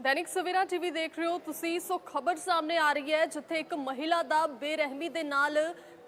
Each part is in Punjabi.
ਦੈਨਿਕ ਸਵੇਰਾ ਟੀਵੀ ਦੇਖ ਰਹੇ ਹੋ ਤੁਸੀਂ। ਸੋ ਖਬਰ ਸਾਹਮਣੇ ਆ ਰਹੀ ਹੈ, ਜਿੱਥੇ ਇੱਕ ਮਹਿਲਾ ਦਾ ਬੇਰਹਿਮੀ ਦੇ ਨਾਲ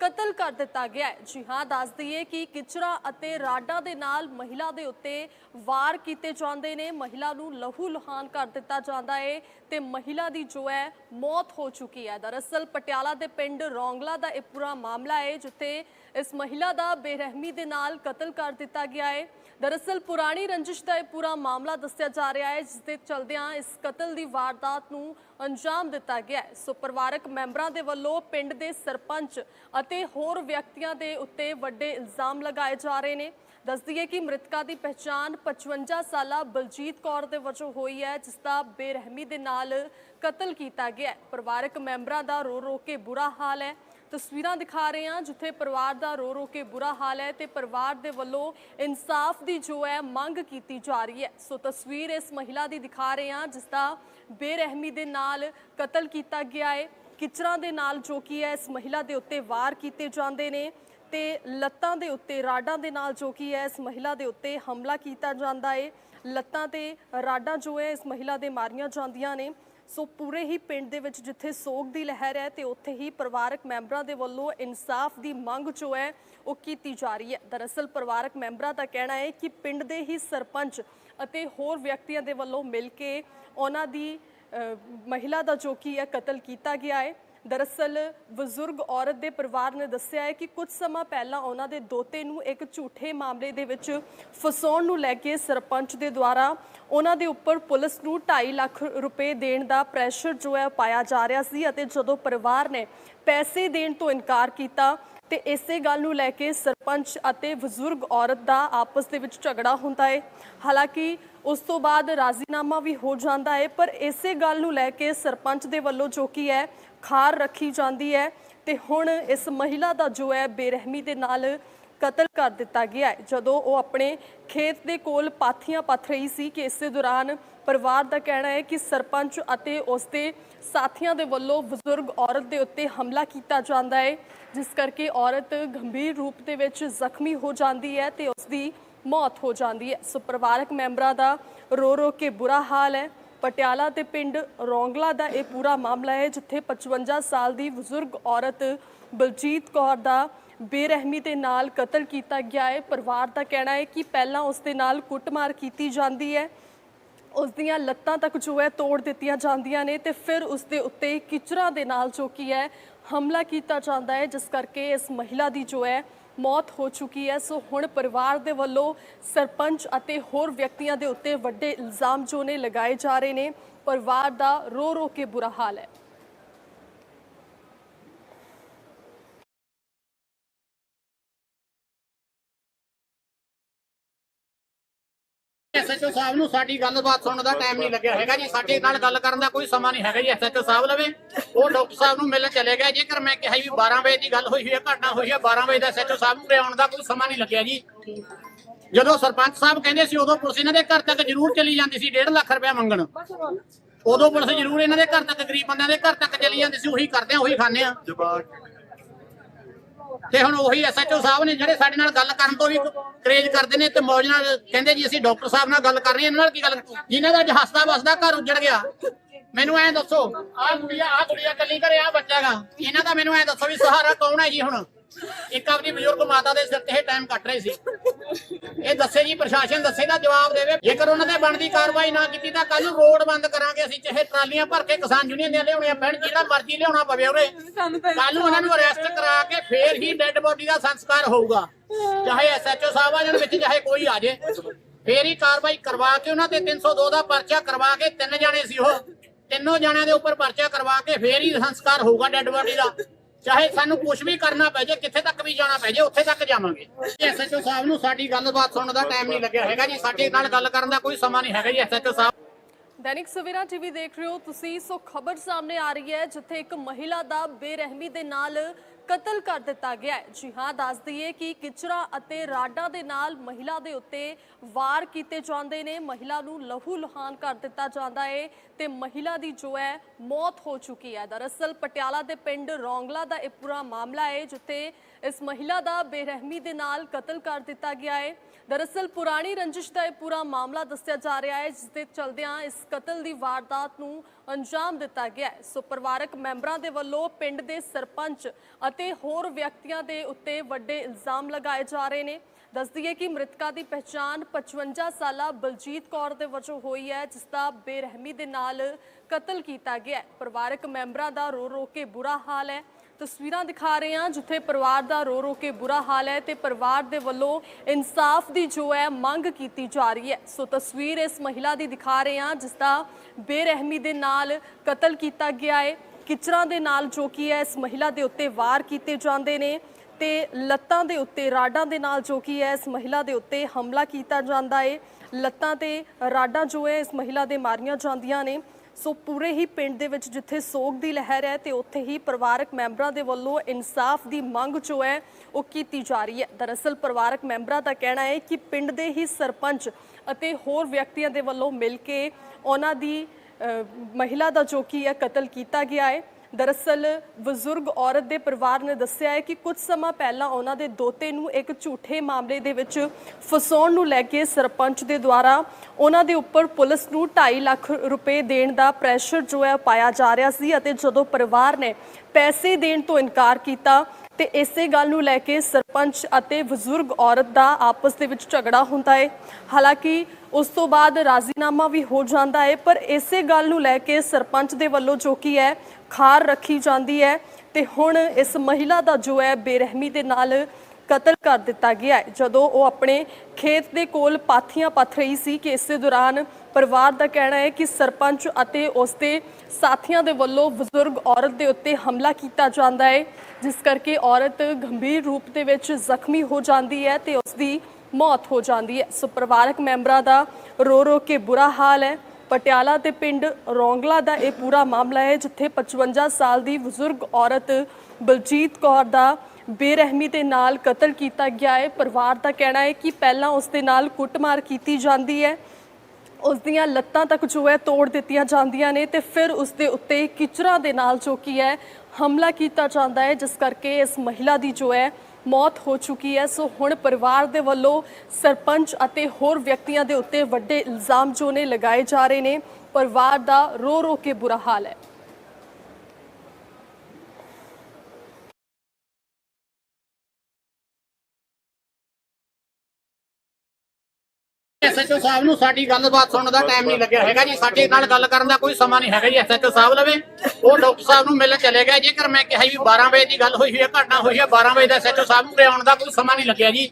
ਕਤਲ ਕਰ ਦਿੱਤਾ ਗਿਆ ਹੈ। ਜੀ ਹਾਂ, ਦੱਸ ਦਈਏ ਕਿ ਕਿਚਰਾ ਅਤੇ ਰਾਡਾਂ ਦੇ ਨਾਲ ਮਹਿਲਾ ਦੇ ਉੱਤੇ ਵਾਰ ਕੀਤੇ ਜਾਂਦੇ ਨੇ। ਮਹਿਲਾ ਨੂੰ ਲਹੂ ਲੁਹਾਨ ਕਰ ਦਿੱਤਾ ਜਾਂਦਾ ਹੈ। ਤੇ ਮਹਿਲਾ ਦੀ ਜੋ ਹੈ ਮੌਤ ਹੋ ਚੁੱਕੀ ਹੈ। ਦਰਅਸਲ ਪਟਿਆਲਾ ਦੇ ਪਿੰਡ ਰੌਂਗਲਾ ਦਾ ਇਹ ਪੂਰਾ ਮਾਮਲਾ ਹੈ, ਜਿੱਥੇ ਇਸ ਮਹਿਲਾ ਦਾ ਬੇਰਹਿਮੀ ਦੇ ਨਾਲ ਕਤਲ ਕਰ ਦਿੱਤਾ ਗਿਆ ਹੈ। ਦਰਅਸਲ ਪੁਰਾਣੀ ਰੰਜਿਸ਼ ਦਾ ਇਹ ਪੂਰਾ ਮਾਮਲਾ ਦੱਸਿਆ ਜਾ ਰਿਹਾ ਹੈ, ਜਿਸ ਦੇ ਚਲਦਿਆਂ ਇਸ ਕਤਲ ਦੀ ਵਾਰਦਾਤ ਨੂੰ ਅੰਜਾਮ ਦਿੱਤਾ ਗਿਆ ਹੈ। ਸੋ ਪਰਿਵਾਰਕ ਮੈਂਬਰਾਂ ਦੇ ਵੱਲੋਂ ਪਿੰਡ ਦੇ ਸਰਪੰਚ ਅਤੇ ਹੋਰ ਵਿਅਕਤੀਆਂ ਦੇ ਉੱਤੇ ਵੱਡੇ ਇਲਜ਼ਾਮ ਲਗਾਏ ਜਾ ਰਹੇ ਨੇ। ਦੱਸ ਦਈਏ ਕਿ ਮ੍ਰਿਤਕਾ ਦੀ ਪਹਿਚਾਣ 55 ਸਾਲਾ ਬਲਜੀਤ ਕੌਰ ਦੇ ਵਜੋਂ ਹੋਈ ਹੈ, ਜਿਸ ਦਾ ਬੇਰਹਿਮੀ ਦੇ ਨਾਲ ਕਤਲ ਕੀਤਾ ਗਿਆ ਪਰਿਵਾਰਕ ਮੈਂਬਰਾਂ ਦਾ ਰੋ ਰੋ ਕੇ ਬੁਰਾ ਹਾਲ ਹੈ। ਤਸਵੀਰਾਂ ਦਿਖਾ ਰਹੇ ਹਾਂ, ਜਿੱਥੇ ਪਰਿਵਾਰ ਦਾ ਰੋ ਰੋ ਕੇ ਬੁਰਾ ਹਾਲ ਹੈ ਤੇ ਪਰਿਵਾਰ ਦੇ ਵੱਲੋਂ ਇਨਸਾਫ ਦੀ ਜੋ ਹੈ ਮੰਗ ਕੀਤੀ ਜਾ ਰਹੀ ਹੈ। ਸੋ ਤਸਵੀਰ ਇਸ ਮਹਿਲਾ ਦੀ ਦਿਖਾ ਰਹੇ ਹਾਂ, ਜਿਸ ਦਾ ਬੇਰਹਿਮੀ ਦੇ ਨਾਲ ਕਤਲ ਕੀਤਾ ਗਿਆ ਹੈ। ਕਿਚਰਾਂ ਦੇ ਨਾਲ ਜੋ ਕੀ ਹੈ, ਇਸ ਮਹਿਲਾ ਦੇ ਉੱਤੇ ਵਾਰ ਕੀਤੇ ਜਾਂਦੇ ਨੇ। ਤੇ ਲੱਤਾਂ ਦੇ ਉੱਤੇ, ਰਾਡਾਂ ਦੇ ਨਾਲ ਜੋ ਕੀ ਹੈ, ਇਸ ਮਹਿਲਾ ਦੇ ਉੱਤੇ ਹਮਲਾ ਕੀਤਾ ਜਾਂਦਾ ਹੈ ਲੱਤਾਂ ਤੇ ਰਾਡਾਂ ਜੋ ਹੈ, ਇਸ ਮਹਿਲਾ ਦੇ ਮਾਰੀਆਂ ਜਾਂਦੀਆਂ ਨੇ। ਸੋ ਪੂਰੇ ਹੀ ਪਿੰਡ ਦੇ ਵਿੱਚ ਜਿੱਥੇ ਸੋਗ ਦੀ ਲਹਿਰ ਹੈ ਤੇ ਉੱਥੇ ਹੀ ਪਰਿਵਾਰਕ ਮੈਂਬਰਾਂ ਦੇ ਵੱਲੋਂ ਇਨਸਾਫ ਦੀ ਮੰਗ ਜੋ ਹੈ, ਉਹ ਕੀਤੀ ਜਾ ਰਹੀ ਹੈ। ਦਰਅਸਲ ਪਰਿਵਾਰਕ ਮੈਂਬਰਾਂ ਦਾ ਕਹਿਣਾ ਹੈ ਕਿ ਪਿੰਡ ਦੇ ਹੀ ਸਰਪੰਚ ਅਤੇ ਹੋਰ ਵਿਅਕਤੀਆਂ ਦੇ ਵੱਲੋਂ ਮਿਲ ਕੇ ਉਹਨਾਂ ਦੀ ਮਹਿਲਾ ਦਾ ਜੋ ਕੀ ਹੈ, ਕਤਲ ਕੀਤਾ ਗਿਆ ਹੈ। ਦਰਅਸਲ ਬਜ਼ੁਰਗ ਔਰਤ ਦੇ ਪਰਿਵਾਰ ਨੇ ਦੱਸਿਆ ਹੈ ਕਿ ਕੁਝ ਸਮਾਂ ਪਹਿਲਾਂ ਉਹਨਾਂ ਦੇ ਦੋਤੇ ਨੂੰ ਇੱਕ ਝੂਠੇ ਮਾਮਲੇ ਦੇ ਵਿੱਚ ਫਸਾਉਣ ਨੂੰ ਲੈ ਕੇ ਸਰਪੰਚ ਦੇ ਦੁਆਰਾ ਉਹਨਾਂ ਦੇ ਉੱਪਰ ਪੁਲਿਸ ਨੂੰ 2.5 ਲੱਖ ਰੁਪਏ ਦੇਣ ਦਾ ਪ੍ਰੈਸ਼ਰ ਜੋ ਹੈ ਪਾਇਆ ਜਾ ਰਿਹਾ ਸੀ ਅਤੇ ਜਦੋਂ ਪਰਿਵਾਰ ਨੇ ਪੈਸੇ ਦੇਣ ਤੋਂ ਇਨਕਾਰ ਕੀਤਾ ਤੇ ਇਸੇ ਗੱਲ ਨੂੰ ਲੈ ਕੇ ਸਰਪੰਚ ਅਤੇ ਬਜ਼ੁਰਗ ਔਰਤ ਦਾ ਆਪਸ ਦੇ ਵਿੱਚ ਝਗੜਾ ਹੁੰਦਾ ਹੈ। ਹਾਲਾਂਕਿ ਉਸ ਤੋਂ ਬਾਅਦ ਰਾਜ਼ੀਨਾਮਾ ਵੀ ਹੋ ਜਾਂਦਾ ਹੈ, ਪਰ ਇਸੇ ਗੱਲ ਨੂੰ ਲੈ ਕੇ ਸਰਪੰਚ ਦੇ ਵੱਲੋਂ ਜੋ ਕੀ ਹੈ ਖਾਰ ਰੱਖੀ ਜਾਂਦੀ ਹੈ ਤੇ ਹੁਣ ਇਸ ਮਹਿਲਾ ਦਾ ਜੋ ਹੈ ਬੇਰਹਿਮੀ ਦੇ ਨਾਲ ਕਤਲ ਕਰ ਦਿੱਤਾ ਗਿਆ ਹੈ। ਜਦੋਂ ਉਹ ਆਪਣੇ ਖੇਤ ਦੇ ਕੋਲ ਪਾਥੀਆਂ ਪੱਥ ਰਹੀ ਸੀ ਕਿ ਇਸੇ ਦੌਰਾਨ ਪਰਿਵਾਰ ਦਾ ਕਹਿਣਾ ਹੈ ਕਿ ਸਰਪੰਚ ਅਤੇ ਉਸ ਦੇ ਸਾਥੀਆਂ ਦੇ ਵੱਲੋਂ ਬਜ਼ੁਰਗ ਔਰਤ ਦੇ ਉੱਤੇ ਹਮਲਾ ਕੀਤਾ ਜਾਂਦਾ ਹੈ, ਜਿਸ ਕਰਕੇ ਔਰਤ ਗੰਭੀਰ ਰੂਪ ਦੇ ਵਿੱਚ ਜ਼ਖਮੀ ਹੋ ਜਾਂਦੀ ਹੈ ਤੇ ਉਸ ਦੀ ਮੌਤ ਹੋ ਜਾਂਦੀ ਹੈ। ਸੋ ਪਰਿਵਾਰਕ ਮੈਂਬਰਾਂ ਦਾ ਰੋ ਰੋ ਕੇ ਬੁਰਾ ਹਾਲ ਹੈ। ਪਟਿਆਲਾ ਦੇ ਪਿੰਡ ਰੌਂਗਲਾ ਦਾ ਇਹ ਪੂਰਾ ਮਾਮਲਾ ਹੈ, ਜਿੱਥੇ 55 ਸਾਲ ਦੀ ਬਜ਼ੁਰਗ ਔਰਤ ਬਲਜੀਤ ਕੌਰ ਦਾ ਬੇਰਹਿਮੀ ਦੇ ਨਾਲ ਕਤਲ ਕੀਤਾ ਗਿਆ ਹੈ। ਪਰਿਵਾਰ ਦਾ ਕਹਿਣਾ ਹੈ ਕਿ ਪਹਿਲਾਂ ਉਸ ਦੇ ਨਾਲ ਕੁੱਟਮਾਰ ਕੀਤੀ ਜਾਂਦੀ ਹੈ। ਉਸ ਦੀਆਂ ਲੱਤਾਂ ਤੱਕ ਜੋ ਹੈ ਤੋੜ ਦਿੱਤੀਆਂ ਜਾਂਦੀਆਂ ਨੇ ਤੇ ਫਿਰ ਉਸ ਦੇ ਉੱਤੇ ਕਿਚਰਾਂ ਦੇ ਨਾਲ ਜੋ ਕੀ ਹੈ ਹਮਲਾ ਕੀਤਾ ਜਾਂਦਾ ਹੈ, ਜਿਸ ਕਰਕੇ ਇਸ ਮਹਿਲਾ ਦੀ ਜੋ ਹੈ ਮੌਤ ਹੋ ਚੁੱਕੀ ਹੈ। ਸੋ ਹੁਣ ਪਰਿਵਾਰ ਦੇ ਵੱਲੋਂ ਸਰਪੰਚ ਅਤੇ ਹੋਰ ਵਿਅਕਤੀਆਂ ਦੇ ਉੱਤੇ ਵੱਡੇ ਇਲਜ਼ਾਮ ਜੋ ਨੇ ਲਗਾਏ ਜਾ ਰਹੇ ਨੇ। ਪਰਿਵਾਰ ਦਾ ਰੋ ਰੋ ਕੇ ਬੁਰਾ ਹਾਲ ਹੈ। ਐਸਐਚਓ ਸਾਹਿਬ ਨੂੰ ਸਾਡੀ ਗੱਲਬਾਤ ਸੁਣਨ ਦਾ ਟਾਈਮ ਨਹੀਂ ਲੱਗਿਆ ਹੈਗਾ ਜੀ। ਸਾਡੇ ਨਾਲ ਗੱਲ ਕਰਨ ਦਾ ਕੋਈ ਸਮਾਂ ਨਹੀਂ ਹੈਗਾ ਜੀ, ਐਸਐਚਓ ਸਾਹਿਬ ਲਵੇ। ਉਹ ਡਾਕਟਰ ਸਾਹਿਬ ਨੂੰ ਮਿਲਣ ਚਲੇ ਗਿਆ। ਜੇਕਰ ਮੈਂ ਕਿਹਾ ਵੀ 12 ਵਜੇ ਦੀ ਗੱਲ ਹੋਈ ਹੋਈ ਹੈ, ਘਟਨਾ ਹੋਈ ਹੈ 12 ਵਜੇ ਦਾ ਐਸਐਚਓ ਸਾਹਿਬ ਨੂੰ ਆਉਣ ਦਾ ਕੋਈ ਸਮਾਂ ਨਹੀਂ ਲੱਗਿਆ ਜੀ। ਜਦੋਂ ਸਰਪੰਚ ਸਾਹਿਬ ਕਹਿੰਦੇ ਸੀ, ਉਦੋਂ ਪੁਲਿਸ ਇਹਨਾਂ ਦੇ ਘਰ ਤੱਕ ਜ਼ਰੂਰ ਚਲੀ ਜਾਂਦੀ ਸੀ 1.5 ਲੱਖ ਰੁਪਇਆ ਮੰਗਣ। ਉਦੋਂ ਪੁਲਿਸ ਜ਼ਰੂਰ ਇਹਨਾਂ ਦੇ ਘਰ ਤੱਕ, ਗਰੀਬ ਬੰਦਿਆਂ ਦੇ ਘਰ ਤੱਕ ਚਲੀ ਜਾਂਦੀ ਸੀ, ਉਹੀ ਕਰਦੇ ਆ, ਉਹੀ ਖਾਂਦੇ ਆ। ਤੇ ਹੁਣ ਉਹੀ ਐਸਐਚਓ ਸਾਹਿਬ ਨੇ ਜਿਹੜੇ ਸਾਡੇ ਨਾਲ ਗੱਲ ਕਰਨ ਤੋਂ ਵੀ ਕਰੇਜ ਕਰਦੇ ਨੇ ਤੇ ਮੌਜ ਨਾਲ ਕਹਿੰਦੇ ਜੀ ਅਸੀਂ ਡਾਕਟਰ ਸਾਹਿਬ ਨਾਲ ਗੱਲ ਕਰ ਰਹੇ ਹਾਂ, ਇਹਨਾਂ ਨਾਲ ਕੀ ਗੱਲ ਜਿਨ੍ਹਾਂ ਦਾ ਅੱਜ ਹੱਸਦਾ ਵਸਦਾ ਘਰ ਉੱਜੜ ਗਿਆ। ਮੈਨੂੰ ਐਂ ਦੱਸੋ, ਆਹ ਕੁੜੀਆ ਆਹ ਕੁੜੀਆ ਕੱਲੀ ਘਰੇ ਆ ਬੱਚਾਗਾ ਇਹਨਾਂ ਦਾ ਮੈਨੂੰ ਐਂ ਦੱਸੋ ਵੀ ਸਹਾਰਾ ਕੌਣ ਹੈ ਜੀ ਹੁਣ? ਇੱਕ ਆਪਣੀ ਬਜ਼ੁਰਗ ਮਾਤਾ ਦੇ ਸਿਰ ਤੇ ਟਾਈਮ ਕੱਟ ਰਹੇ ਸੀ। ਇਹ ਦੱਸੇ ਜੀ, ਪ੍ਰਸ਼ਾਸਨ ਦੱਸੇ ਦਾ ਜਵਾਬ ਦੇਵੇ। ਜੇਕਰ ਉਹਨਾਂ ਤੇ ਬਣਦੀ ਕਾਰਵਾਈ ਨਾ ਕੀਤੀ ਤਾਂ ਕੱਲ ਨੂੰ ਰੋਡ ਬੰਦ ਕਰਾਂਗੇ ਅਸੀਂ, ਚਾਹੇ ਟਰਾਲੀਆਂ ਭਰ ਕੇ ਕਿਸਾਨ ਯੂਨੀਅਨ ਦੀਆਂ ਲਿਆਉਣੀਆਂ ਪੈਣ ਜਿਹੜਾ ਮਰਜ਼ੀ ਲਿਆਉਣਾ ਪਵੇ ਉਹਨੇ ਕੱਲ ਨੂੰ ਉਹਨਾਂ ਨੂੰ ਅਰੈਸਟ ਕਰਾ ਕੇ ਫੇਰ ਹੀ ਡੈੱਡ ਬੋਡੀ ਦਾ ਸੰਸਕਾਰ ਹੋਊਗਾ। ਚਾਹੇ ਐਸਐਚਓ ਸਾਹਿਬ ਆ ਜਾਣ ਵਿੱਚ, ਚਾਹੇ ਕੋਈ ਆ ਜੇ। ਫੇਰ ਹੀ ਕਾਰਵਾਈ ਕਰਵਾ ਕੇ ਉਹਨਾਂ ਤੇ 302 ਦਾ ਪਰਚਾ ਕਰਵਾ ਕੇ ਤਿੰਨ ਜਾਣੇ ਸੀ ਉਹ। ਤਿੰਨੋਂ ਜਾਣਿਆਂ ਦੇ ਉੱਪਰ ਪਰਚਾ ਕਰਵਾ ਕੇ ਫੇਰ ਹੀ ਸੰਸਕਾਰ ਹੋਊਗਾ ਡੈੱਡ ਬੋਡੀ ਦਾ। ਚਾਹੇ ਸਾਨੂੰ ਕੁਝ ਵੀ ਕਰਨਾ ਪੈ ਜੇ, ਕਿੱਥੇ ਤੱਕ ਵੀ ਜਾਣਾ ਪੈ ਜੇ, ਉੱਥੇ ਤੱਕ ਜਾਵਾਂਗੇ। ਐਸਐਚਓ ਸਾਹਿਬ ਨੂੰ ਸਾਡੀ ਗੱਲਬਾਤ ਸੁਣਨ ਦਾ ਟਾਈਮ ਨਹੀਂ ਲੱਗਿਆ ਹੈਗਾ ਜੀ। ਸਾਡੇ ਨਾਲ ਗੱਲ ਕਰਨ ਦਾ ਕੋਈ ਸਮਾਂ ਨਹੀਂ ਹੈਗਾ ਜੀ ਐਸਐਚਓ ਸਾਹਿਬ। ਦੈਨਿਕ ਸਵੇਰਾ ਟੀਵੀ ਦੇਖ ਰਹੇ ਹੋ ਤੁਸੀਂ। ਸੋ ਖਬਰ ਸਾਹਮਣੇ ਆ ਰਹੀ ਹੈ, ਜਿੱਥੇ ਇੱਕ ਮਹਿਲਾ ਦਾ ਬੇਰਹਿਮੀ ਦੇ ਨਾਲ ਕਤਲ ਕਰ ਦਿੱਤਾ ਗਿਆ ਹੈ। ਜੀ ਹਾਂ, ਦੱਸ ਦਈਏ ਕਿ ਕਿਚਰਾ ਅਤੇ ਰਾਡਾਂ ਦੇ ਨਾਲ ਮਹਿਲਾ ਦੇ ਉੱਤੇ ਵਾਰ ਕੀਤੇ ਜਾਂਦੇ ਨੇ। ਮਹਿਲਾ ਨੂੰ ਲਹੂ ਲੁਹਾਨ ਕਰ ਦਿੱਤਾ ਜਾਂਦਾ ਹੈ ਤੇ ਮਹਿਲਾ ਦੀ ਜੋ ਹੈ, ਮੌਤ ਹੋ ਚੁੱਕੀ ਹੈ। ਦਰਅਸਲ ਪਟਿਆਲਾ ਦੇ ਪਿੰਡ ਰੌਂਗਲਾ ਦਾ ਇਹ ਪੂਰਾ ਮਾਮਲਾ ਹੈ, ਜਿੱਥੇ ਇਸ ਮਹਿਲਾ ਦਾ ਬੇਰਹਿਮੀ ਦੇ ਨਾਲ ਕਤਲ ਕਰ ਦਿੱਤਾ ਗਿਆ ਹੈ ਦਰਅਸਲ ਪੁਰਾਣੀ ਰੰਜਿਸ਼ ਦਾ ਇਹ ਪੂਰਾ ਮਾਮਲਾ ਦੱਸਿਆ ਜਾ ਰਿਹਾ ਹੈ, ਜਿਸ ਦੇ ਚਲਦਿਆਂ ਇਸ ਕਤਲ ਦੀ ਵਾਰਦਾਤ ਨੂੰ ਅੰਜਾਮ ਦਿੱਤਾ ਗਿਆ ਹੈ। ਸੋ ਪਰਿਵਾਰਕ ਮੈਂਬਰਾਂ ਦੇ ਵੱਲੋਂ ਪਿੰਡ ਦੇ ਸਰਪੰਚ ਅਤੇ ਹੋਰ ਵਿਅਕਤੀਆਂ ਦੇ ਉੱਤੇ ਵੱਡੇ ਇਲਜ਼ਾਮ ਲਗਾਏ ਜਾ ਰਹੇ ਨੇ। ਦੱਸ ਦਈਏ ਕਿ ਮ੍ਰਿਤਕਾ ਦੀ ਪਛਾਣ 55 ਸਾਲਾ ਬਲਜੀਤ ਕੌਰ ਦੇ ਵਜੋਂ ਹੋਈ ਹੈ, ਜਿਸ ਦਾ ਬੇਰਹਿਮੀ ਦੇ ਨਾਲ ਕਤਲ ਕੀਤਾ ਗਿਆ ਹੈ। ਪਰਿਵਾਰਕ ਮੈਂਬਰਾਂ ਦਾ ਰੋ ਰੋ ਕੇ ਬੁਰਾ ਹਾਲ ਹੈ। ਤਸਵੀਰਾਂ ਦਿਖਾ ਰਹੇ ਹਾਂ, ਜਿੱਥੇ ਪਰਿਵਾਰ ਦਾ ਰੋ ਰੋ ਕੇ ਬੁਰਾ ਹਾਲ ਹੈ ਤੇ ਪਰਿਵਾਰ ਦੇ ਵੱਲੋਂ ਇਨਸਾਫ ਦੀ ਜੋ ਹੈ ਮੰਗ ਕੀਤੀ ਜਾ ਰਹੀ ਹੈ। ਸੋ ਤਸਵੀਰ ਇਸ ਮਹਿਲਾ ਦੀ ਦਿਖਾ ਰਹੇ ਹਾਂ, ਜਿਸ ਦਾ ਬੇਰਹਿਮੀ ਦੇ ਨਾਲ ਕਤਲ ਕੀਤਾ ਗਿਆ ਹੈ। ਕਿਚਰਾਂ ਦੇ ਨਾਲ ਜੋ ਕੀ ਹੈ, ਇਸ ਮਹਿਲਾ ਦੇ ਉੱਤੇ ਵਾਰ ਕੀਤੇ ਜਾਂਦੇ ਨੇ ਤੇ ਲੱਤਾਂ ਦੇ ਉੱਤੇ, ਰਾਡਾਂ ਦੇ ਨਾਲ ਜੋ ਕੀ ਹੈ, ਇਸ ਮਹਿਲਾ ਦੇ ਉੱਤੇ ਹਮਲਾ ਕੀਤਾ ਜਾਂਦਾ ਹੈ। ਲੱਤਾਂ ਤੇ ਰਾਡਾਂ ਜੋ ਹੈ, ਇਸ ਮਹਿਲਾ ਦੇ ਮਾਰੀਆਂ ਜਾਂਦੀਆਂ ਨੇ। ਸੋ ਪੂਰੇ ਹੀ ਪਿੰਡ ਦੇ ਵਿੱਚ ਜਿੱਥੇ ਸੋਗ ਦੀ ਲਹਿਰ ਹੈ ਤੇ ਉੱਥੇ ਹੀ ਪਰਿਵਾਰਕ ਮੈਂਬਰਾਂ ਦੇ ਵੱਲੋਂ ਇਨਸਾਫ ਦੀ ਮੰਗ ਜੋ ਹੈ ਉਹ ਕੀਤੀ ਜਾ ਰਹੀ ਹੈ। ਦਰਅਸਲ ਪਰਿਵਾਰਕ ਮੈਂਬਰਾਂ ਦਾ ਕਹਿਣਾ ਹੈ ਕਿ ਪਿੰਡ ਦੇ ਹੀ ਸਰਪੰਚ ਅਤੇ ਹੋਰ ਵਿਅਕਤੀਆਂ ਦੇ ਵੱਲੋਂ ਮਿਲ ਕੇ ਉਹਨਾਂ ਦੀ ਮਹਿਲਾ ਦਾ ਜੋ ਕੀ ਹੈ, ਕਤਲ ਕੀਤਾ ਗਿਆ ਹੈ। ਦਰਅਸਲ ਬਜ਼ੁਰਗ ਔਰਤ ਦੇ ਪਰਿਵਾਰ ਨੇ ਦੱਸਿਆ ਹੈ ਕਿ ਕੁਝ ਸਮਾਂ ਪਹਿਲਾਂ ਉਹਨਾਂ ਦੇ ਦੋਤੇ ਨੂੰ ਇੱਕ ਝੂਠੇ ਮਾਮਲੇ ਦੇ ਵਿੱਚ ਫਸਾਉਣ ਨੂੰ ਲੈ ਕੇ ਸਰਪੰਚ ਦੇ ਦੁਆਰਾ ਉਹਨਾਂ ਦੇ ਉੱਪਰ ਪੁਲਿਸ ਨੂੰ 2.5 ਲੱਖ ਰੁਪਏ ਦੇਣ ਦਾ ਪ੍ਰੈਸ਼ਰ ਜੋ ਹੈ ਪਾਇਆ ਜਾ ਰਿਹਾ ਸੀ ਅਤੇ ਜਦੋਂ ਪਰਿਵਾਰ ਨੇ ਪੈਸੇ ਦੇਣ ਤੋਂ ਇਨਕਾਰ ਕੀਤਾ ਤੇ ਇਸੇ ਗੱਲ ਨੂੰ ਲੈ ਕੇ ਸਰਪੰਚ ਅਤੇ ਬਜ਼ੁਰਗ ਔਰਤ ਦਾ ਆਪਸ ਦੇ ਵਿੱਚ ਝਗੜਾ ਹੁੰਦਾ ਹੈ ਹਾਲਾਂਕਿ ਉਸ ਤੋਂ ਬਾਅਦ ਰਾਜ਼ੀਨਾਮਾ ਵੀ ਹੋ ਜਾਂਦਾ ਹੈ ਪਰ ਇਸੇ ਗੱਲ ਨੂੰ ਲੈ ਕੇ ਸਰਪੰਚ ਦੇ ਵੱਲੋਂ ਜੋ ਕੀ ਹੈ, ਖਾਰ ਰੱਖੀ ਜਾਂਦੀ ਹੈ ਤੇ ਹੁਣ ਇਸ ਮਹਿਲਾ ਦਾ ਜੋ ਹੈ, ਬੇਰਹਿਮੀ ਦੇ ਨਾਲ ਕਤਲ ਕਰ ਦਿੱਤਾ ਗਿਆ ਹੈ। ਜਦੋਂ ਉਹ ਆਪਣੇ ਖੇਤ ਦੇ ਕੋਲ ਪਾਥੀਆਂ ਪੱਥ ਰਹੀ ਸੀ ਕਿ ਇਸੇ ਦੌਰਾਨ ਪਰਿਵਾਰ ਦਾ ਕਹਿਣਾ ਹੈ ਕਿ ਸਰਪੰਚ ਅਤੇ ਉਸ ਦੇ ਸਾਥੀਆਂ ਦੇ ਵੱਲੋਂ ਬਜ਼ੁਰਗ ਔਰਤ ਦੇ ਉੱਤੇ ਹਮਲਾ ਕੀਤਾ ਜਾਂਦਾ ਹੈ ਜਿਸ ਕਰਕੇ ਔਰਤ ਗੰਭੀਰ ਰੂਪ ਦੇ ਵਿੱਚ ਜ਼ਖਮੀ ਹੋ ਜਾਂਦੀ ਹੈ ਤੇ ਉਸ ਦੀ ਮੌਤ ਹੋ ਜਾਂਦੀ ਹੈ। ਸੋ ਪਰਿਵਾਰਕ ਮੈਂਬਰਾਂ ਦਾ ਰੋ ਰੋ ਕੇ ਬੁਰਾ ਹਾਲ ਹੈ। ਪਟਿਆਲਾ ਤੇ ਪਿੰਡ ਰੋਂਗਲਾ ਦਾ ਇਹ ਪੂਰਾ ਮਾਮਲਾ ਹੈ, ਜਿੱਥੇ 55 ਸਾਲ ਦੀ ਬਜ਼ੁਰਗ ਔਰਤ ਬਲਜੀਤ ਕੌਰ ਦਾ ਬੇਰਹਿਮੀ ਦੇ ਨਾਲ ਕਤਲ ਕੀਤਾ ਗਿਆ ਹੈ। ਪਰਿਵਾਰ ਦਾ ਕਹਿਣਾ ਹੈ ਕਿ ਪਹਿਲਾਂ ਉਸ ਦੇ ਨਾਲ ਕੁੱਟਮਾਰ ਕੀਤੀ ਜਾਂਦੀ ਹੈ। ਉਸ ਦੀਆਂ ਲੱਤਾਂ ਤੱਕ ਜੋ ਹੈ ਤੋੜ ਦਿੱਤੀਆਂ ਜਾਂਦੀਆਂ ਨੇ ਤੇ ਫਿਰ ਉਸ ਦੇ ਉੱਤੇ ਕਿਚਰਾ ਦੇ ਨਾਲ ਜੋ ਕੀ ਹੈ ਹਮਲਾ ਕੀਤਾ ਜਾਂਦਾ ਹੈ, ਜਿਸ ਕਰਕੇ ਇਸ ਮਹਿਲਾ ਦੀ ਜੋ ਹੈ, ਮੌਤ ਹੋ ਚੁੱਕੀ ਹੈ। ਸੋ ਹੁਣ ਪਰਿਵਾਰ ਦੇ ਵੱਲੋਂ ਸਰਪੰਚ ਅਤੇ ਹੋਰ ਵਿਅਕਤੀਆਂ ਦੇ ਉੱਤੇ ਵੱਡੇ ਇਲਜ਼ਾਮ ਜੋ ਨੇ ਲਗਾਏ ਜਾ ਰਹੇ ਨੇ। ਪਰਿਵਾਰ ਦਾ ਰੋ ਰੋ ਕੇ ਬੁਰਾ ਹਾਲ ਹੈ। ਐਸਐਚਓ ਸਾਹਿਬ ਨੂੰ ਸਾਡੀ ਗੱਲਬਾਤ ਸੁਣਨ ਦਾ ਟਾਈਮ ਨਹੀਂ ਲੱਗਿਆ ਹੈਗਾ ਜੀ। ਸਾਡੇ ਨਾਲ ਗੱਲ ਕਰਨ ਦਾ ਕੋਈ ਸਮਾਂ ਨਹੀਂ ਹੈਗਾ ਜੀ, ਐਸਐਚਓ ਸਾਹਿਬ ਲਵੇ। ਉਹ ਡਾਕਟਰ ਸਾਹਿਬ ਨੂੰ ਮਿਲਣ ਚਲੇ ਗਏ ਜੇਕਰ ਮੈਂ ਕਿਹਾ ਵੀ 12 ਵਜੇ ਦੀ ਗੱਲ ਹੋਈ ਹੋਈ ਹੈ, ਘਟਨਾ ਹੋਈ ਹੈ 12 ਵਜੇ ਦਾ ਐਸਐਚਓ ਸਾਹਿਬ ਨੂੰ ਆਉਣ ਦਾ ਕੋਈ ਸਮਾਂ ਨਹੀਂ ਲੱਗਿਆ ਜੀ।